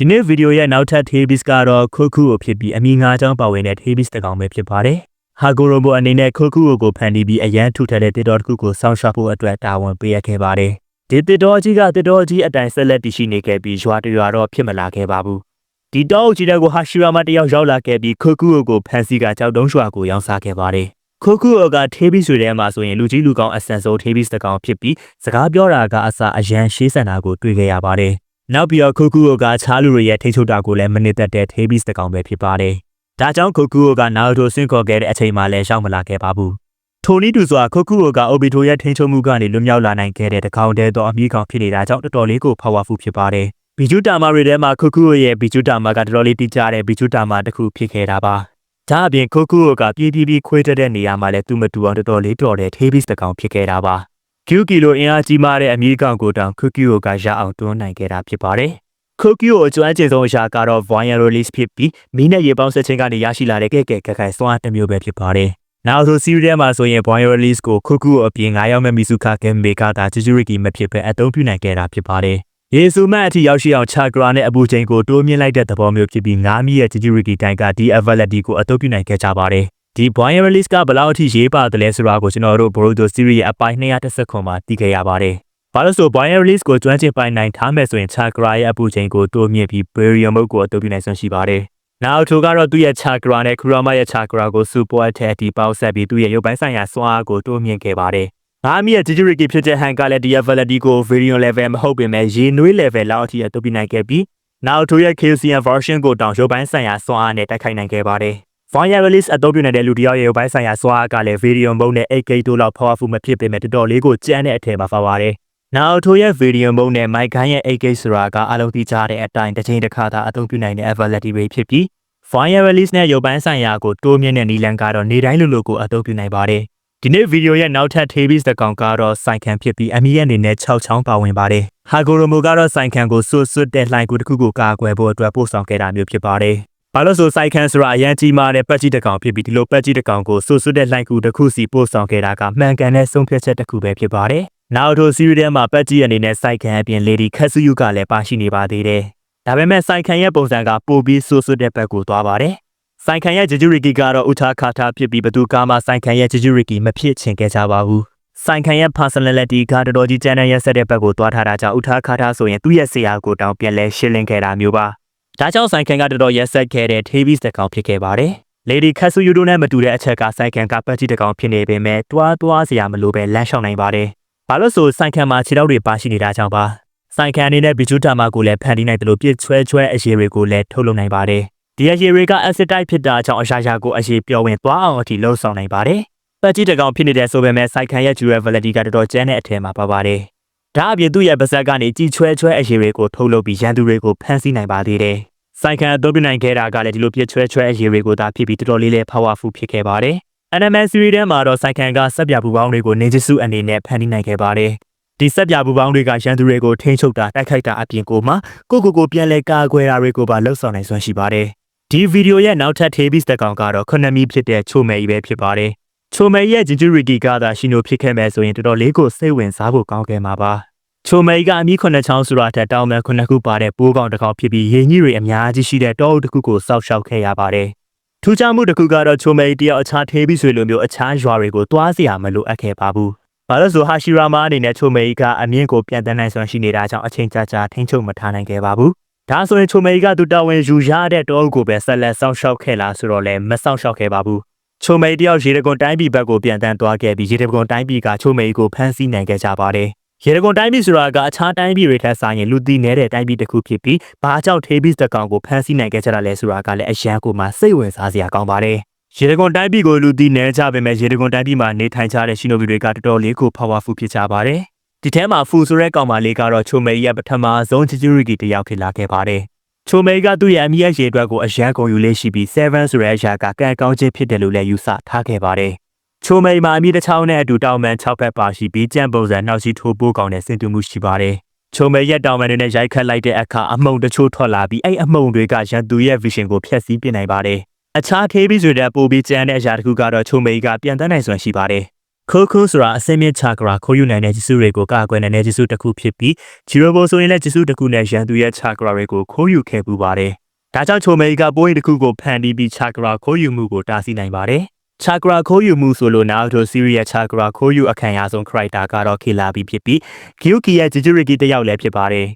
ဒီနေ့ဗီဒီယိုရဲ့နောက်ထပ် Tabis ကတော့ခိုခုကိုဖြစ်ပြီးအမီငါးချောင်းပါဝင်တဲ့ Tabis တစ်ကောင်ပဲဖြစ်ပါတယ်။ဟာကိုရိုဘိုအနေနဲ့ခိုခုကိုဖန်တီးပြီးအရန်ထူထပ်တဲ့တစ်တော်တစ်ခုကိုစောင့်ရှောက်ဖို့အတွက်တာဝန်ပေးရခဲ့ပါတယ်။ဒီတစ်တော်ကြီးကတစ်တော်ကြီးအတိုင်းဆက်လက်တည်ရှိနေခဲ့ပြီးရွာတရွာတော့ဖြစ်မလာခဲ့ပါဘူး။ဒီတောအုပ်ကြီးတဲ့ကိုဟာရှီရာမတယောက်ရောက်လာခဲ့ပြီးခိုခုကိုဖန်စီကကြောက်တုံးရွာကိုရောင်းစားခဲ့ပါတယ်။ခိုခုက Tabis တွေထဲမှာဆိုရင်လူကြီးလူကောင်းအဆန်ဆုံး Tabis တစ်ကောင်ဖြစ်ပြီးစကားပြောတာကအစအရန်ရှေးဆန်တာကိုတွေ့ခဲ့ရပါတယ်။ နောက်ပြီးတော့ခိုကူအိုကချားလူတွေရဲ့ထိချုပ်တာကိုလည်းမနစ်သက်တဲ့ Tabis တကောင်ပဲဖြစ်ပါတယ်။ဒါကြောင့်ခိုကူအိုကနာရူတိုဆင့်ခေါ်ခဲ့တဲ့အချိန်မှလည်းရှောက်မလာခဲ့ပါဘူး။ထိုနည်းတူစွာခိုကူအိုကအိုဘီတိုရဲ့ထိချုပ်မှုကနေလွတ်မြောက်လာနိုင်ခဲ့တဲ့တကောင်တည်းသောအမိကောင်ဖြစ်နေတာကြောင့်တော်တော်လေးကို powerful ဖြစ်ပါတယ်။ဘီဂျူတာမာတွေထဲမှာခိုကူအိုရဲ့ဘီဂျူတာမာကတော်တော်လေးတိကျတဲ့ဘီဂျူတာမာတစ်ခုဖြစ်ခဲ့တာပါ။ဒါအပြင်ခိုကူအိုကပြည်ပြည်ပြီးခွေးတက်တဲ့နေရာမှာလည်းသူ့မတူအောင်တော်တော်လေးတော်တဲ့ Tabis တကောင်ဖြစ်ခဲ့တာပါ။ Q ကီလိုအင်အားကြီးမားတဲ့အမီးကောင်ကိုတောင်ခုကီယိုကရအောင်တွန်းနိုင်ခဲ့တာဖြစ်ပါတယ်။ခုကီယိုအကျွမ်းကျင်ဆုံးအရာကတော့ Voyan Release ဖြစ်ပြီးမီးနဲ့ရေပေါင်းဆက်ခြင်းကနေရရှိလာတဲ့ကဲကဲကဲခိုင်စွမ်းတစ်မျိုးပဲဖြစ်ပါတယ်။နောက်ဆိုစီးရီးထဲမှာဆိုရင် Voyan Release ကိုခုကီယိုအပြင်9ရောက်မဲ့မီစုခဂမ်ဘေကတာဂျူဂျူရီကီမဖြစ်ပဲအသုံးပြုနိုင်ခဲ့တာဖြစ်ပါတယ်။ယေဆူမတ်အထိရောက်ရှိအောင်ချာဂရာနဲ့အပူချိန်ကိုတိုးမြင့်လိုက်တဲ့သဘောမျိုးဖြစ်ပြီး9မိရဲ့ဂျူဂျူရီကီတိုင်ကဒီ availability ကိုအသုံးပြုနိုင်ခဲ့ကြပါတယ်။ ဒီ Boyan Release ကဘယ်လောက်အထိရေးပါတယ်လဲဆိုတာကိုကျွန်တော်တို့ Boruto Series ရဲ့အပိုင်း219မှာသိခဲ့ရပါတယ်။ဘာလို့ဆို Boyan Release ကိုကျွမ်းကျင်ပိုင်နိုင်ထားမယ်ဆိုရင် Chakra ရဲ့အပူချိန်ကိုတိုးမြင့်ပြီး Barium Mode ကိုအသုံးပြုနိုင်စွမ်းရှိပါတယ်။နောက်ထိုကတော့သူ့ရဲ့ Chakra နဲ့ Kurama ရဲ့ Chakra ကို Super Attack အထိပေါင်းဆက်ပြီးသူ့ရဲ့ရုပ်ပိုင်းဆိုင်ရာစွမ်းအားကိုတိုးမြင့်ခဲ့ပါတယ်။ငါမီရဲ့ Jijiriki ဖြစ်တဲ့ဟန်ကလည်းဒီ ability ကို Variant level မဟုတ်ပေမဲ့ရေနွေး level လောက်အထိအသုံးပြုနိုင်ခဲ့ပြီးနောက်ထိုရဲ့ KCN version ကိုတောင်ရုပ်ပိုင်းဆိုင်ရာစွမ်းအားနဲ့တိုက်ခိုက်နိုင်ခဲ့ပါတယ်။ Fire Release အသုံးပြုနိုင်တဲ့လူတစ်ယောက်ရဲ့ရုပ်ပိုင်းဆိုင်ရာစွမ်းအားကလည်း Variant Mode နဲ့ 8K တို့လောက် powerful မဖြစ်ပေမဲ့တော်တော်လေးကိုကျန်းတဲ့အထက်မှာပါပါတယ်။နောက်ထိုရဲ့ Variant Mode နဲ့ Mic Gun ရဲ့ 8K ဆိုတာကအလုံးတိကျတဲ့အတိုင်းတစ်ချိန်တစ်ခါသာအသုံးပြုနိုင်တဲ့ ability တွေဖြစ်ပြီး Fire Release နဲ့ရုပ်ပိုင်းဆိုင်ရာကိုတိုးမြင့်တဲ့နီလန်ကတော့နေတိုင်းလိုလိုကိုအသုံးပြုနိုင်ပါတယ်။ဒီနေ့ဗီဒီယိုရဲ့နောက်ထပ် Tabis တကောင်ကတော့စိုင်ခံဖြစ်ပြီးအမီရဲ့အနေနဲ့6ချောင်းပါဝင်ပါတယ်။ဟာဂိုရိုမိုကတော့စိုင်ခံကိုဆွတ်ဆွတ်တဲ့လှိုင်ကူတစ်ခုကိုကာကွယ်ဖို့အတွက်ပို့ဆောင်ခဲ့တာမျိုးဖြစ်ပါတယ်။ ဘာလို့ဆိုစိုင်ခံဆိုတာအရန်ကြီးမားတဲ့ပတ်ကြီးတကောင်ဖြစ်ပြီးဒီလိုပတ်ကြီးတကောင်ကိုဆွတ်ဆွတ်တဲ့လှိုင်ကူတစ်ခုစီပို့ဆောင်ခဲ့တာကမှန်ကန်တဲ့ဆုံးဖြတ်ချက်တစ်ခုပဲဖြစ်ပါတယ်။နောက်ထိုစီးရီးထဲမှာပတ်ကြီးအနေနဲ့စိုင်ခံအပြင်လေဒီခတ်ဆူယူကလည်းပါရှိနေပါသေးတယ်။ဒါပေမဲ့စိုင်ခံရဲ့ပုံစံကပိုပြီးဆွတ်ဆွတ်တဲ့ဘက်ကိုသွားပါတယ်။ဆိုင်ခံရဲ့ဂျဂျူရီကီကတော့ဥထာခါထာဖြစ်ပြီးဘသူကမှဆိုင်ခံရဲ့ဂျဂျူရီကီမဖြစ်ချင်ခဲ့ကြပါဘူး။ဆိုင်ခံရဲ့ personality ကတော်တော်ကြီးကျန်းတဲ့ရက်ဆက်တဲ့ဘက်ကိုသွားထားတာကြောင့်ဥထာခါထာဆိုရင်သူ့ရဲ့ဆရာကိုတောင်ပြန်လဲရှင်းလင်းခဲ့တာမျိုးပါ။ ဒါကြောင့်ဆိုင်ခံကတော်တော်ရက်ဆက်ခဲ့တဲ့ Tabis တကောင်ဖြစ်ခဲ့ပါတယ်။ Lady Katsuyu နဲ့မတူတဲ့အချက်ကဆိုင်ခံကပတ်ကြီးတကောင်ဖြစ်နေပေမဲ့တွားတွားစရာမလိုပဲလမ်းလျှောက်နိုင်ပါတယ်။ဘာလို့ဆိုဆိုင်ခံမှာခြေထောက်တွေပါရှိနေတာကြောင့်ပါ။ဆိုင်ခံအနေနဲ့ဘီဂျူတာမာကိုလည်းဖန်တီးနိုင်တယ်လို့ပြစ်ချွဲချွဲအရေးတွေကိုလည်းထုတ်လုပ်နိုင်ပါတယ်။ဒီအရေးတွေက acid type ဖြစ်တာကြောင့်အရာရာကိုအရေးပြောဝင်သွားအောင်အထိလှုံ့ဆော်နိုင်ပါတယ်။ပတ်ကြီးတကောင်ဖြစ်နေတဲ့ဆိုပေမဲ့စိုက်ခံရဲ့ durability ကတော်တော်ကျန်းတဲ့အထက်မှာပါပါတယ်။ ဒါအပြင်သူ့ရဲ့ပါဇက်ကနေကြည်ချွဲချွဲအရေးတွေကိုထုတ်လုပ်ပြီးရန်သူတွေကိုဖမ်းဆီးနိုင်ပါသေးတယ်။ဆိုင်ခံအသုံးပြုနိုင်ခဲ့တာကလည်းဒီလိုပြည့်ချွဲချွဲအရေးတွေကိုသာဖြစ်ပြီးတော်တော်လေးလေး powerful ဖြစ်ခဲ့ပါတယ်။ NMS series ထဲမှာတော့ဆိုင်ခံကစက်ပြပူပေါင်းတွေကိုနေဂျစုအနေနဲ့ဖန်တီးနိုင်ခဲ့ပါတယ်။ဒီစက်ပြပူပေါင်းတွေကရန်သူတွေကိုထိန်းချုပ်တာတိုက်ခိုက်တာအပြင်ကိုမှကိုကိုကိုပြန်လဲကာကွယ်တာတွေကိုပါလှုပ်ဆောင်နိုင်စွမ်းရှိပါတယ်။ဒီဗီဒီယိုရဲ့နောက်ထပ် Tabis တကောင်ကတော့ခဏမီဖြစ်တဲ့ချိုမဲကြီးပဲဖြစ်ပါတယ်။ ချိုမဲရဲ့ဂျင်ဂျူရီကီကသာရှင်နိုဖြစ်ခဲ့မဲ့ဆိုရင်တော်တော်လေးကိုစိတ်ဝင်စားဖို့ကောင်းခဲ့မှာပါ။ချိုမဲကအမီခုနှစ်ချောင်းဆိုတာထက်တောင်းမဲ့ခုနှစ်ခုပါတဲ့ပိုးကောင်တစ်ကောင်ဖြစ်ပြီးရေကြီးတွေအများကြီးရှိတဲ့တောအုပ်တစ်ခုကိုစောက်ရှောက်ခဲ့ရပါတယ်။ထူးခြားမှုတစ်ခုကတော့ချိုမဲတယောက်အခြားထေးပြီးဆွေလိုမျိုးအခြားရွာတွေကိုတွားစရာမလိုအပ်ခဲ့ပါဘူး။ဘာလို့ဆိုဟာရှီရာမာအနေနဲ့ချိုမဲကအမြင့်ကိုပြန်တန်းနိုင်စွမ်းရှိနေတာကြောင့်အချိန်ကြာကြာထိန်းချုပ်မထားနိုင်ခဲ့ပါဘူး။ဒါဆိုရင်ချိုမဲကသူတာဝန်ယူရတဲ့တောအုပ်ကိုပဲဆက်လက်စောင့်ရှောက်ခဲ့လားဆိုတော့လည်းမစောင့်ရှောက်ခဲ့ပါဘူး။ ချိုမဲတယောက်ရေတကွန်တိုင်းပြည်ဘက်ကိုပြန်တန်းသွားခဲ့ပြီးရေတကွန်တိုင်းပြည်ကချိုမဲကိုဖမ်းဆီးနိုင်ခဲ့ကြပါတယ်။ရေတကွန်တိုင်းပြည်ဆိုတာကအခြားတိုင်းပြည်တွေထက်ဆိုင်ရင်လူသိနေတဲ့တိုင်းပြည်တစ်ခုဖြစ်ပြီးဘာကြောင့်ထေးဘစ်တကောင်ကိုဖမ်းဆီးနိုင်ခဲ့ကြတာလဲဆိုတာကလည်းအရန်ကိုမှစိတ်ဝင်စားစရာကောင်းပါတယ်။ရေတကွန်တိုင်းပြည်ကိုလူသိနေကြပေမဲ့ရေတကွန်တိုင်းပြည်မှာနေထိုင်ကြတဲ့ရှင်နိုဘီတွေကတော်တော်လေးကို powerful ဖြစ်ကြပါတယ်။ဒီထဲမှာဖူဆိုတဲ့ကောင်မလေးကတော့ချိုမေရဲ့ပထမဆုံးချီချူရီကီတယောက်ဖြစ်လာခဲ့ပါတယ်။ ချိုမေကသူ့ရဲ့အမိရဲ့ရေအတွက်ကိုအရန်ကုန်ယူလေးရှိပြီး7ဆိုတဲ့အရာကကံကောင်းခြင်းဖြစ်တယ်လို့လည်းယူဆထားခဲ့ပါတယ်။ချိုမိန်မှာအမိတစ်ချောင်းနဲ့အတူတောင်မန်6ဖက်ပါရှိပြီးကြံ့ပုံစံနှောက်စီထိုးပိုးကောင်နဲ့ဆင်တူမှုရှိပါတယ်။ချိုမိန်ရဲ့တောင်မန်တွေနဲ့ရိုက်ခတ်လိုက်တဲ့အခါအမုံတချို့ထွက်လာပြီးအဲ့အမုံတွေကရန်သူရဲ့ vision ကိုဖျက်ဆီးပစ်နိုင်ပါတယ်။အခြားထေးပြီးဆိုတဲ့ပိုပြီးကြမ်းတဲ့အရာတစ်ခုကတော့ချိုမိန်ကပြန်တန်းနိုင်စွမ်းရှိပါတယ်။ ခိုးခိုးဆိုတာအစင်းမြင့်ချာကရာခိုးယူနိုင်တဲ့ဂျီစုတွေကိုကာကွယ်နိုင်တဲ့ဂျီစုတစ်ခုဖြစ်ပြီးဂျီရိုဘိုဆိုရင်လည်းဂျီစုတစ်ခုနဲ့ရန်သူရဲ့ချာကရာတွေကိုခိုးယူခဲ့ပူပါတယ်။ဒါကြောင့်ချိုမိန်ကပိုးရင်တစ်ခုကိုဖန်တီးပြီးချာကရာခိုးယူမှုကိုတားဆီးနိုင်ပါတယ်။ချာကရာခိုးယူမှုဆိုလို့နာရိုတိုစီရီရဲ့ချာကရာခိုးယူအခမ်းအရဆုံးခရိုက်တာကတော့ခေလာဘီဖြစ်ပြီးဂီယူကီရဲ့ဂျီဂျူရီကီတယောက်လည်းဖြစ်ပါတယ်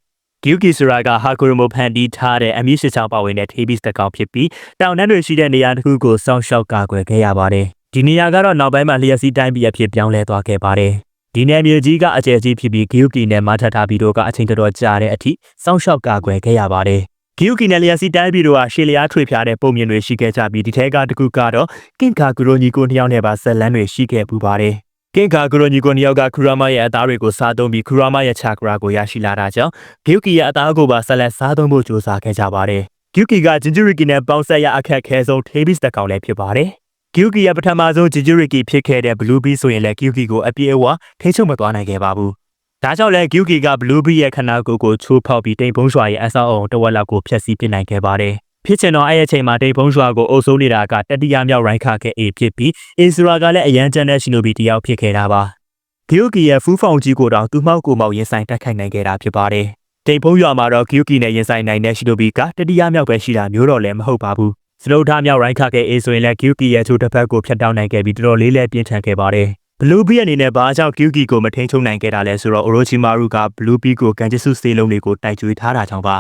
ဂီယူကီဆိုတာကဟာကူရမိုဖန်တီးထားတဲ့အမီးစစ်ချောင်းပါဝင်တဲ့ထေးဘစ်တစ်ကောင်ဖြစ်ပြီးတောင်တန်းတွေရှိတဲ့နေရာတစ်ခုကိုစောင့်ရှောက်ကာကွယ်ခဲ့ရပါတယ် ဒီနေရာကတော့နောက်ပိုင်းမှာလျှက်စီးတိုင်းပြည်အဖြစ်ပြောင်းလဲသွားခဲ့ပါတယ်ဒီနယ်မြေကြီးကအကျယ်ကြီးဖြစ်ပြီးဂီယူကီနဲ့မထထဘီတို့ကအချိန်တော်တော်ကြာတဲ့အထိစောင့်ရှောက်ကာကွယ်ခဲ့ရပါတယ်ဂီယူကီနယ်လျက်စီးတိုင်းပြည်တို့ဟာရှေလျားထွေဖျားတဲ့ပုံမြင်တွေရှိခဲ့ကြပြီးဒီထဲကတစ်ခုကတော့ကင်ကာဂူရိုညီကိုနှစ်ယောက်နဲ့ပါဆက်လန်းတွေရှိခဲ့ပူပါတယ်။ကင်ကာဂူရိုညီကိုနှစ်ယောက်ကခူရာမရဲ့အသားတွေကိုစားသုံးပြီးခူရာမရဲ့ချာကရာကိုရရှိလာတာကြောင့်ဂီယူကီရဲ့အသားကိုပါဆက်လက်စားသုံးဖို့ကြိုးစားခဲ့ကြပါတယ်။ဂီယူကီကဂျင်ဂျူရီကီနဲ့ပေါင်းဆက်ရအခက်ခဲဆုံးထေးဘစ်တစ်ကောင်လည်းဖြစ်ပါတယ်။ ဂီယူကီရဲ့ပထမဆုံးဂျင်ဂျူရီကီဖြစ်ခဲ့တဲ့ဘလူးဘီဆိုရင်လည်းဂီယူကီကိုအပြည့်အဝထိချုံမသွားနိုင်ခဲ့ပါဘူး။ဒါကြောင့်လည်းဂီယူကီကဘလူးဘီရဲ့ခနာကိုကိုချိုးဖောက်ပြီးတိမ်ဖုံးရွှာရဲ့အဆောက်အုံတဝက်လောက်ကိုဖျက်ဆီးပစ်နိုင်ခဲ့ပါတယ်။ဖြစ်ချင်တော့အဲ့ဒီအချိန်မှာတိမ်ဖုံးရွှာကိုအုပ်စိုးနေတာကတတိယမြောက်ရိုင်းခါခဲ့အေဖြစ်ပြီးအင်ဆူရာကလည်းအရန်ကျန်တဲ့ရှင်နိုဘီတယောက်ဖြစ်ခဲ့တာပါ။ဂီယူကီရဲ့ဖူးဖောင်ကြီးကိုတောင်သူ့မောက်ကိုမောက်ရင်ဆိုင်တက်ခိုက်နိုင်ခဲ့တာဖြစ်ပါတယ်။တိမ်ဖုံးရွာမှာတော့ဂီယူကီနဲ့ရင်ဆိုင်နိုင်တဲ့ရှင်နိုဘီကတတိယမြောက်ပဲရှိတာမျိုးတော့လည်းမဟုတ်ပါဘူး။ စနိုထားမြောက်ရိုင်းခါခဲ့အေဆိုရင်လည်းဂီယူကီရဲ့ချိုးတစ်ဖက်ကိုဖျက်တောင်းနိုင်ခဲ့ပြီးတော်တော်လေးလည်းပြင်းထန်ခဲ့ပါတယ်။ Blue Bee အနေနဲ့ဘာကြောင့် Kyuki ကိုမထိန်ချုံနိုင်ခဲ့တာလဲဆိုတော့ Orochimaru က Blue Bee ကိုကန်ဂျစ်စုစေးလုံးတွေကိုတိုက်ကြွေးထားတာကြောင့်ပါ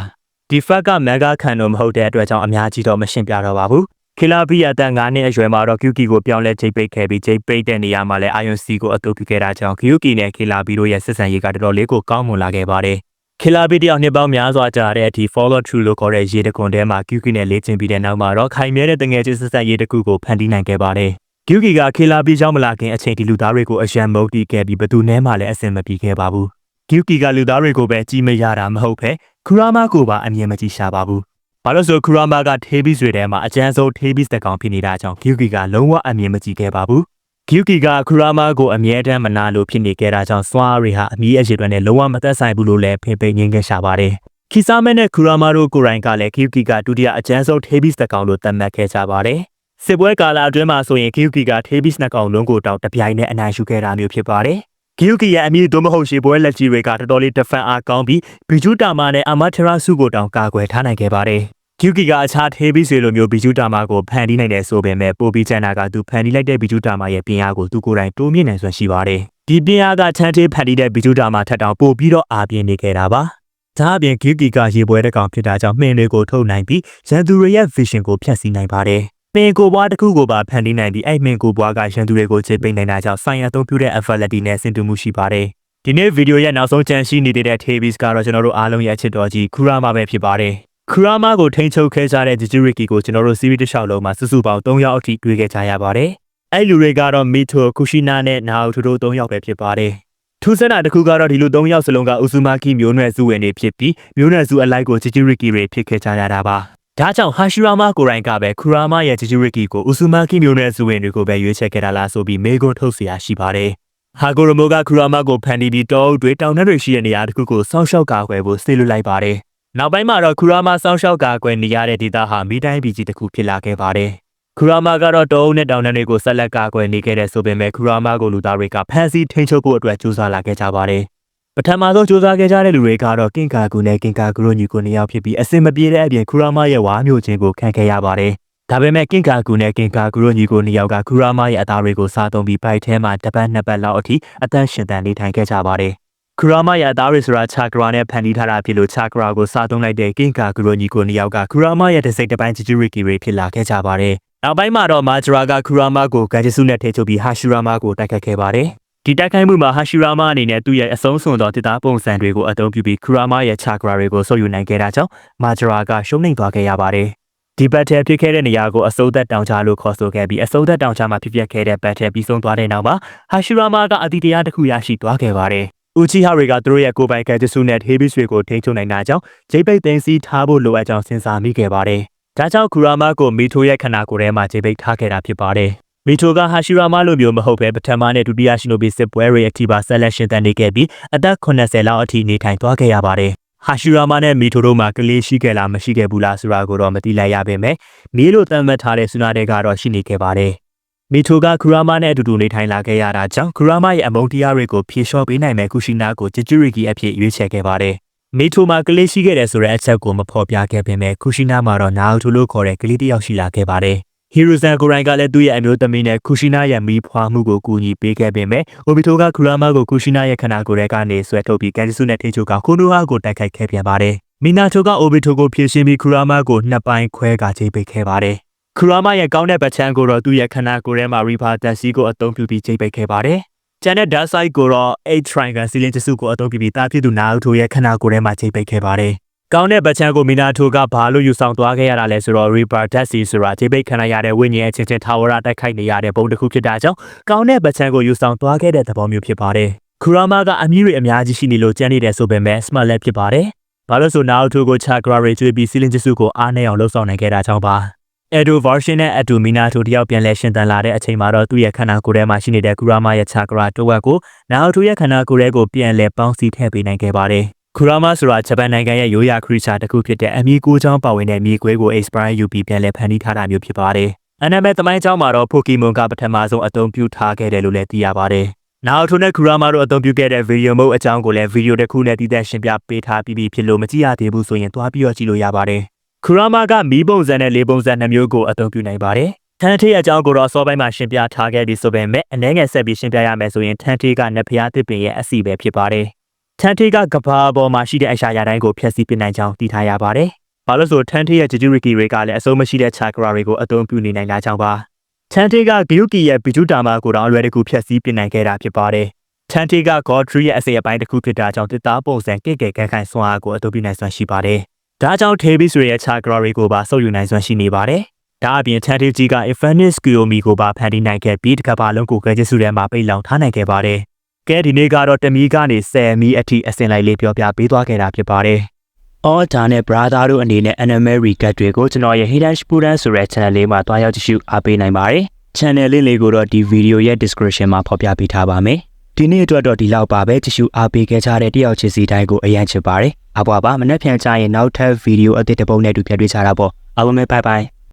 ဒီ fact က manga ခံတော့မဟုတ်တဲ့အတွက်ကြောင့်အများကြီးတော့မရှင်းပြတော့ပါဘူးခီလာဘီအတန်9နှစ်အရွယ်မှာတော့ Kyuki ကိုပြောင်းလဲချိတ်ပိတ်ခဲ့ပြီးချိတ်ပိတ်တဲ့နေရာမှာလည်း Iron C ကိုအတူပြုခဲ့တာကြောင့် Kyuki နဲ့ခီလာဘီတို့ရဲ့ဆက်ဆံရေးကတော်တော်လေးကိုကောင်းမွန်လာခဲ့ပါတယ် ခီလာဘီတယောက်နှစ်ပေါင်းများစွာကြာတဲ့အထိ follow through လို့ခေါ်တဲ့ရေတကွန်ထဲမှာ Kyuki နဲ့လေ့ကျင့်ပြီးတဲ့နောက်မှာတော့ခိုင်မြဲတဲ့တငယ်ချင်းဆက်ဆံရေးတစ်ခုကိုဖန်တီးနိုင်ခဲ့ပါတယ်။ Kyuki ကခေလာပြီးကြောင်းမလာခင်အချိန်ဒီလူသားတွေကိုအယံမုတ်တီးခဲ့ပြီးဘသူနဲ့မှလည်းအဆင်မပြေခဲ့ပါဘူး။ Kyuki ကလူသားတွေကိုပဲကြီးမရတာမဟုတ်ပဲခူရာမာကိုပါအမြင်မကြည့်ရှာပါဘူး။ဘာလို့ဆိုခူရာမာကထေးဘီတွေထဲမှာအကျန်းဆုံးထေးဘီတက်ကောင်ဖြစ်နေတာကြောင့် Kyuki ကလုံးဝအမြင်မကြည့်ခဲ့ပါဘူး။ Kyuki ကခူရာမာကိုအမြဲတမ်းမနာလို့ဖြစ်နေခဲ့တာကြောင့်စွာရီဟာအမီးအရှိတွေနဲ့လုံးဝမသက်ဆိုင်ဘူးလို့လည်းဖေးပိန်ငင်းခဲ့ရှာပါတယ်။ခီဆာမဲနဲ့ခူရာမာတို့ကိုယ်တိုင်ကလည်း Kyuki ကဒုတိယအကျန်းဆုံးထေးဘီတက်ကောင်လို့သတ်မှတ်ခဲ့ကြပါတယ်။စစ်ပွဲကာလအတွင်းမှာဆိုရင် Kyuki ကထေးဘီနှစ်ကောင်လုံးကိုတောင်တပြိုင်နက်အနိုင်ယူခဲ့တာမျိုးဖြစ်ပါတယ်။ Kyuki ရဲ့အမည်သို့မဟုတ်ရှေပွဲလက်ကြီးတွေကတော်တော်လေးတဖန်အားကောင်းပြီးဘီဂျူတာမာနဲ့အမထရာစုကိုတောင်ကာကွယ်ထားနိုင်ခဲ့ပါတယ်။ Kyuki ကအခြားထေးဘီဆွေလိုမျိုးဘီဂျူတာမာကိုဖန်တီးနိုင်တယ်ဆိုပေမဲ့ပိုဘီချန်နာကသူဖန်တီးလိုက်တဲ့ဘီဂျူတာမာရဲ့ပြင်အားကိုသူကိုယ်တိုင်တိုးမြင့်နိုင်စွမ်းရှိပါတယ်။ဒီပြင်အားကချန်တေးဖန်တီးတဲ့ဘီဂျူတာမာထက်တောင်ပိုပြီးတော့အားပြင်းနေခဲ့တာပါ။ဒါအပြင် Kyuki ကရေပွဲတစ်ကောင်ဖြစ်တာကြောင့်မှင်တွေကိုထုတ်နိုင်ပြီးရန်သူတွေရဲ့ vision ကိုဖျက်ဆီးနိုင်ပါတယ်။ပင်ကိုဘွားတစ်ခုကိုပါဖန်တီးနိုင်ပြီးအဲ့မင်ကိုဘွားကရန်သူတွေကိုခြေပိတ်နိုင်တာကြောင့်ဆိုင်ရအသုံးပြုတဲ့ ability နဲ့ဆင်တူမှုရှိပါတယ်။ဒီနေ့ဗီဒီယိုရဲ့နောက်ဆုံးကြံရှိနေတဲ့ Tabis ကတော့ကျွန်တော်တို့အားလုံးရဲ့အချစ်တော်ကြီးခူရာမာပဲဖြစ်ပါတယ်။ ခူရာမာကိုထိန်းချုပ်ခဲ့ကြတဲ့ Jujuriki ကိုကျွန်တော်တို့ series တစ်လျှောက်လုံးမှာစုစုပေါင်း3ယောက်အထိတွေ့ခဲ့ကြရပါတယ်။အဲ့လူတွေကတော့ Mito, Kushina နဲ့ Naoto တို့3ယောက်ပဲဖြစ်ပါတယ်။ထူးဆန်းတာတစ်ခုကတော့ဒီလူ3ယောက်စလုံးက Uzumaki မျိုးနွယ်စုဝင်တွေဖြစ်ပြီးမျိုးနွယ်စုအလိုက်ကို Jujuriki တွေဖြစ်ခဲ့ကြရတာပါ။ ဒါကြောင့်ဟာရှီရာမာကိုရိုင်းကပဲခူရာမာရဲ့ဂျီဂျူရီကီကိုဥဆူမာကီမျိုးနဲ့ဇူဝင်တွေကိုပဲရွေးချယ်ခဲ့တာလားဆိုပြီးမေကွန်းထုတ်เสียရှိပါတယ်။ဟာကိုရမိုကခူရာမာကိုဖန်တီးပြီးတောအုပ်တွေတောင်ထဲတွေရှိတဲ့နေရာတစ်ခုကိုစောင့်ရှောက်ကာကွယ်ဖို့စေလွှတ်လိုက်ပါတယ်။ နောက်ပိုင်းမှာတော့ခူရာမာစောင့်ရှောက်ကာကွယ်နေရတဲ့ဒေသဟာမိတိုင်းပြည်ကြီးတစ်ခုဖြစ်လာခဲ့ပါတယ်။ခူရာမာကတော့တောအုပ်နဲ့တောင်ထဲတွေကိုဆက်လက်ကာကွယ်နေခဲ့တဲ့ဆိုပေမဲ့ခူရာမာကိုလူသားတွေကဖမ်းဆီးထိန်းချုပ်ဖို့အတွက်ကြိုးစားလာခဲ့ကြပါတယ်။ပထမဆုံးစူးစမ်းခဲ့ကြတဲ့လူတွေကတော့ကင်ကာကူနဲ့ကင်ကာကူတို့ညီကိုနှစ်ယောက်ဖြစ်ပြီးအစင်မပြေတဲ့အပြင်ခူရာမာရဲ့ဝါမျိုးချင်းကိုခံခဲ့ရပါတယ်။ဒါပေမဲ့ကင်ကာကူနဲ့ကင်ကာကူတို့ညီကိုနှစ်ယောက်ကခူရာမာရဲ့အသားတွေကိုစားသုံးပြီးပိုက်ထဲမှာတစ်ပတ်နှစ်ပတ်လောက်အထိအသက်ရှင်သန်နေထိုင်ခဲ့ကြပါတယ်။ ခူရာမာရဲ့အသားတွေဆိုတာချာကရာနဲ့ဖန်တီးထားတာဖြစ်လို့ချာကရာကိုစားသုံးလိုက်တဲ့ကင်ကာကူတို့ညီကိုနှစ်ယောက်ကခူရာမာရဲ့တစ်စိတ်တစ်ပိုင်းချီချူရီကီတွေဖြစ်လာခဲ့ကြပါတယ်။နောက်ပိုင်းမှာတော့မာဂျရာကခူရာမာကိုဂန်ဂျီဆုနဲ့ထိချုပ်ပြီးဟာရှူရာမာကိုတိုက်ခတ်ခဲ့ပါတယ်။ဒီတိုက်ခိုက်မှုမှာဟာရှီရာမာအနေနဲ့သူ့ရဲ့အဆုံးစွန်သောတစ်သားပုံစံတွေကိုအသုံးပြုပြီးခူရာမာရဲ့ချာကရာတွေကိုဆုပ်ယူနိုင်ခဲ့တာကြောင့်မာဂျရာကရှုံးနိမ့်သွားခဲ့ရပါတယ်။ဒီဘတ်ထဲဖြစ်ခဲ့တဲ့နေရာကိုအစိုးသက်တောင်ချလို့ခေါ်ဆိုခဲ့ပြီးအစိုးသက်တောင်ချမှာဖြစ်ပျက်ခဲ့တဲ့ဘတ်ထဲပြီးဆုံးသွားတဲ့နောက်မှာဟာရှီရာမာကအတီတရားတစ်ခုရရှိသွားခဲ့ပါတယ်။ ဦးချီဟာတွေကသူတို့ရဲ့ကိုယ်ပိုင်ကက်ဂျဆုနဲ့ဟေးဘစ်တွေကိုထိန်းချုပ်နိုင်တာကြောင့်ဂျိတ်ပိတ်သိမ်းစီးထားဖို့လိုအပ်ကြောင်းစဉ်းစားမိခဲ့ပါတယ်။ဒါကြောင့်ခူရာမာကိုမီထိုရဲ့ခန္ဓာကိုယ်ထဲမှာဂျိတ်ပိတ်ထားခဲ့တာဖြစ်ပါတယ်။မီတိုကဟာရှီရာမာလိုမျိုးမဟုတ်ပဲပထမနဲ့ဒုတိယရှင်နိုဘီစစ်ပွဲတွေအထိပါဆက်လက်ရှင်သန်နေခဲ့ပြီးအသက်80လောက်အထိနေထိုင်သွားခဲ့ရပါတယ်။ဟာရှီရာမာနဲ့မီတိုတို့မှာကလေးရှိခဲ့လားမရှိခဲ့ဘူးလားဆိုတာကိုတော့မသိလိုက်ရပါပဲ။မီလိုသတ်မှတ်ထားတဲ့ဆူနာတွေကတော့ရှိနေခဲ့ပါတယ်။ မီတိုကခူရာမာနဲ့အတူတူနေထိုင်လာခဲ့ရတာကြောင့်ခူရာမာရဲ့အမုန်းတရားတွေကိုဖြေလျှော့ပေးနိုင်မဲ့ကုရှိနာကိုဂျဂျူရီကီအဖြစ်ရွေးချယ်ခဲ့ပါတယ်။မီတိုမှာကလေးရှိခဲ့တယ်ဆိုတဲ့အချက်ကိုမဖော်ပြခဲ့ပေမဲ့ကုရှိနာမှာတော့နာအိုတိုလို့ခေါ်တဲ့ကလေးတစ်ယောက်ရှိလာခဲ့ပါတယ်။ဟီရိုဇန်ကိုရိုင်းကလည်းသူ့ရဲ့အမျိုးသမီးနဲ့ကူရှိနာရဲ့မိဖွာမှုကိုကူညီပေးခဲ့ပေမဲ့အိုဘီတိုကခူရာမာကိုကူရှိနာရဲ့ခန္ဓာကိုယ်ထဲကနေဆွဲထုတ်ပြီးကန်ဂျီဆုနဲ့ထိချိုကခိုနိုဟာကိုတိုက်ခိုက်ခဲ့ပြန်ပါတယ်။မီနာချိုကအိုဘီတိုကိုဖြည့်ရှင်းပြီးခူရာမာကိုနှစ်ပိုင်းခွဲကချိန်ပိတ်ခဲ့ပါတယ်။ ခူရာမာရဲ့ကောင်းတဲ့ပတ်ချမ်းကိုတော့သူ့ရဲ့ခန္ဓာကိုယ်ထဲမှာရီဖာတက်စီကိုအသုံးပြုပြီးချိန်ပိတ်ခဲ့ပါတယ်။ကျန်တဲ့ dark side ကိုတော့8 triangle စီလင်ဂျစုကိုအသုံးပြုပြီးတာဖြစ်သူနာအူထိုရဲ့ခန္ဓာကိုယ်ထဲမှာချိန်ပိတ်ခဲ့ပါတယ်။ကောင်းတဲ့ဗချန်ကိုမီနာထိုကဘာလို့ယူဆောင်သွားခဲ့ရတာလဲဆိုတော့ Reaper Dusty ဆိုတာဂျေဘိတ်ခံရတဲ့ဝိညာဉ်အချင်းချင်းထာဝရတိုက်ခိုက်နေရတဲ့ပုံတစ်ခုဖြစ်တာကြောင့်ကောင်းတဲ့ဗချန်ကိုယူဆောင်သွားခဲ့တဲ့သဘောမျိုးဖြစ်ပါတယ်။ခူရာမာကအမီးတွေအများကြီးရှိနေလို့ကြမ်းနေတယ်ဆိုပေမဲ့ smart လည်းဖြစ်ပါတယ်။ဘာလို့ဆိုနာအိုထိုကို Chakra Ray ကျွေးပြီး Ceiling Jutsu ကိုအားနဲ့အောင်လှုပ်ဆောင်နိုင်ခဲ့တာကြောင့်ပါ။ Edo version နဲ့ Edo Minato တယောက်ပြန်လဲရှင်သန်လာတဲ့အချိန်မှာတော့သူ့ရဲ့ခန္ဓာကိုယ်ထဲမှာရှိနေတဲ့ Kurama ရဲ့ Chakra တဝက်ကို Naoto ရဲ့ခန္ဓာကိုယ်ထဲကိုပြန်လဲပေါင်းစည်းထည့်ပေးနိုင်ခဲ့ပါတယ်။ Kurama ဆိုတာဂျပန်နိုင်ငံရဲ့ရိုးရာခရစ်ယာတစ်ခုဖြစ်တဲ့အမီကိုချောင်းပါဝင်တဲ့မြေခွေးကို Expire UP ပြန်လဲဖန်တီးထားတာမျိုးဖြစ်ပါတယ်။ Anime သမိုင်းကြောင်းမှာတော့ Pokemon ကပထမဆုံးအသုံးပြုထားခဲ့တယ်လို့လည်းသိရပါတယ်။ Naoto နဲ့ Kurama တို့အသုံးပြုခဲ့တဲ့ video mode အကြောင်းကိုလည်း video တစ်ခုနဲ့တည်တဲ့ရှင်းပြပေးထားပြီးပြီဖြစ်လို့မကြည့်ရသေးဘူးဆိုရင်သွားပြီးတော့ကြည့်လို့ရပါတယ်။ Kurama ကမီးပုံစံနဲ့လေပုံစံနှမျိုးကိုအသုံးပြုနိုင်ပါတယ်။ထန်ထေးအကြောင်းကိုတော့အစောပိုင်းမှာရှင်းပြထားခဲ့ပြီးဆိုပေမဲ့အနည်းငယ်ဆက်ပြီးရှင်းပြရမယ်ဆိုရင်ထန်ထေးကနဖျားသစ်ပင်ရဲ့အစီပဲဖြစ်ပါတယ်။ထန်ထေးကကဘာပေါ်မှာရှိတဲ့အရာရာတိုင်းကိုဖျက်ဆီးပစ်နိုင်ကြောင်းသိထားရပါတယ်။ဘာလို့ဆိုထန်ထေးရဲ့ဂျဂျူရီကီတွေကလည်းအစိုးမရှိတဲ့ချာကရာတွေကိုအသုံးပြုနေနိုင်တာကြောင့်ပါ။ထန်ထေးကဂယုကီရဲ့ဘီဂျူတာမာကိုတော့အလွယ်တကူဖျက်ဆီးပစ်နိုင်ခဲ့တာဖြစ်ပါတယ်။ထန်ထေးက Godfrey ရဲ့အစိအပိုင်းတစ်ခုဖြစ်တာကြောင့်တစ်သားပုံစံကဲ့ကဲ့ခန့်ခန့်ဆွမ်းအားကိုအသုံးပြုနိုင်စွမ်းရှိပါတယ်။ ဒါကြောင့် Tabis ရဲ့ chakra တွေကိုပါဆုပ်ယူနိုင်စွမ်းရှိနေပါတယ်။ဒါအပြင် Tative ကြီးက Infinite Skiyomi ကိုပါဖန်တီးနိုင်ခဲ့ပြီးတစ်ကမ္ဘာလုံးကိုကဲကျစုထဲမှာပိတ်လောင်ထားနိုင်ခဲ့ပါတယ်။ကဲဒီနေ့ကတော့တမီကနေ10မီအထိအစင်လိုက်လေးပြောပြပေးသွားခဲ့တာဖြစ်ပါတယ်။အော်ဒါနဲ့ brother တို့အနေနဲ့ anime recap တွေကိုကျွန်တော်ရဲ့ Hidden Spuran ဆိုတဲ့ channel လေးမှာတွားရောက်ကြည့်ရှုအားပေးနိုင်ပါတယ်။ channel link လေးကိုတော့ဒီ video ရဲ့ description မှာဖော်ပြပေးထားပါမယ်။ ဒီနေ့အတွက်တော့ဒီလောက်ပါပဲကြည့်ရှုအားပေးခဲ့ကြတဲ့တယောက်ချစ်စီတိုင်းကိုအရန်ချစ်ပါတယ်။အဘွားပါမနေ့ပြန်ကြရင်နောက်ထပ် video အသစ်တစ်ပုဒ်နဲ့တူပြန်တွေ့ကြတာပေါ့။အားလုံးပဲ bye bye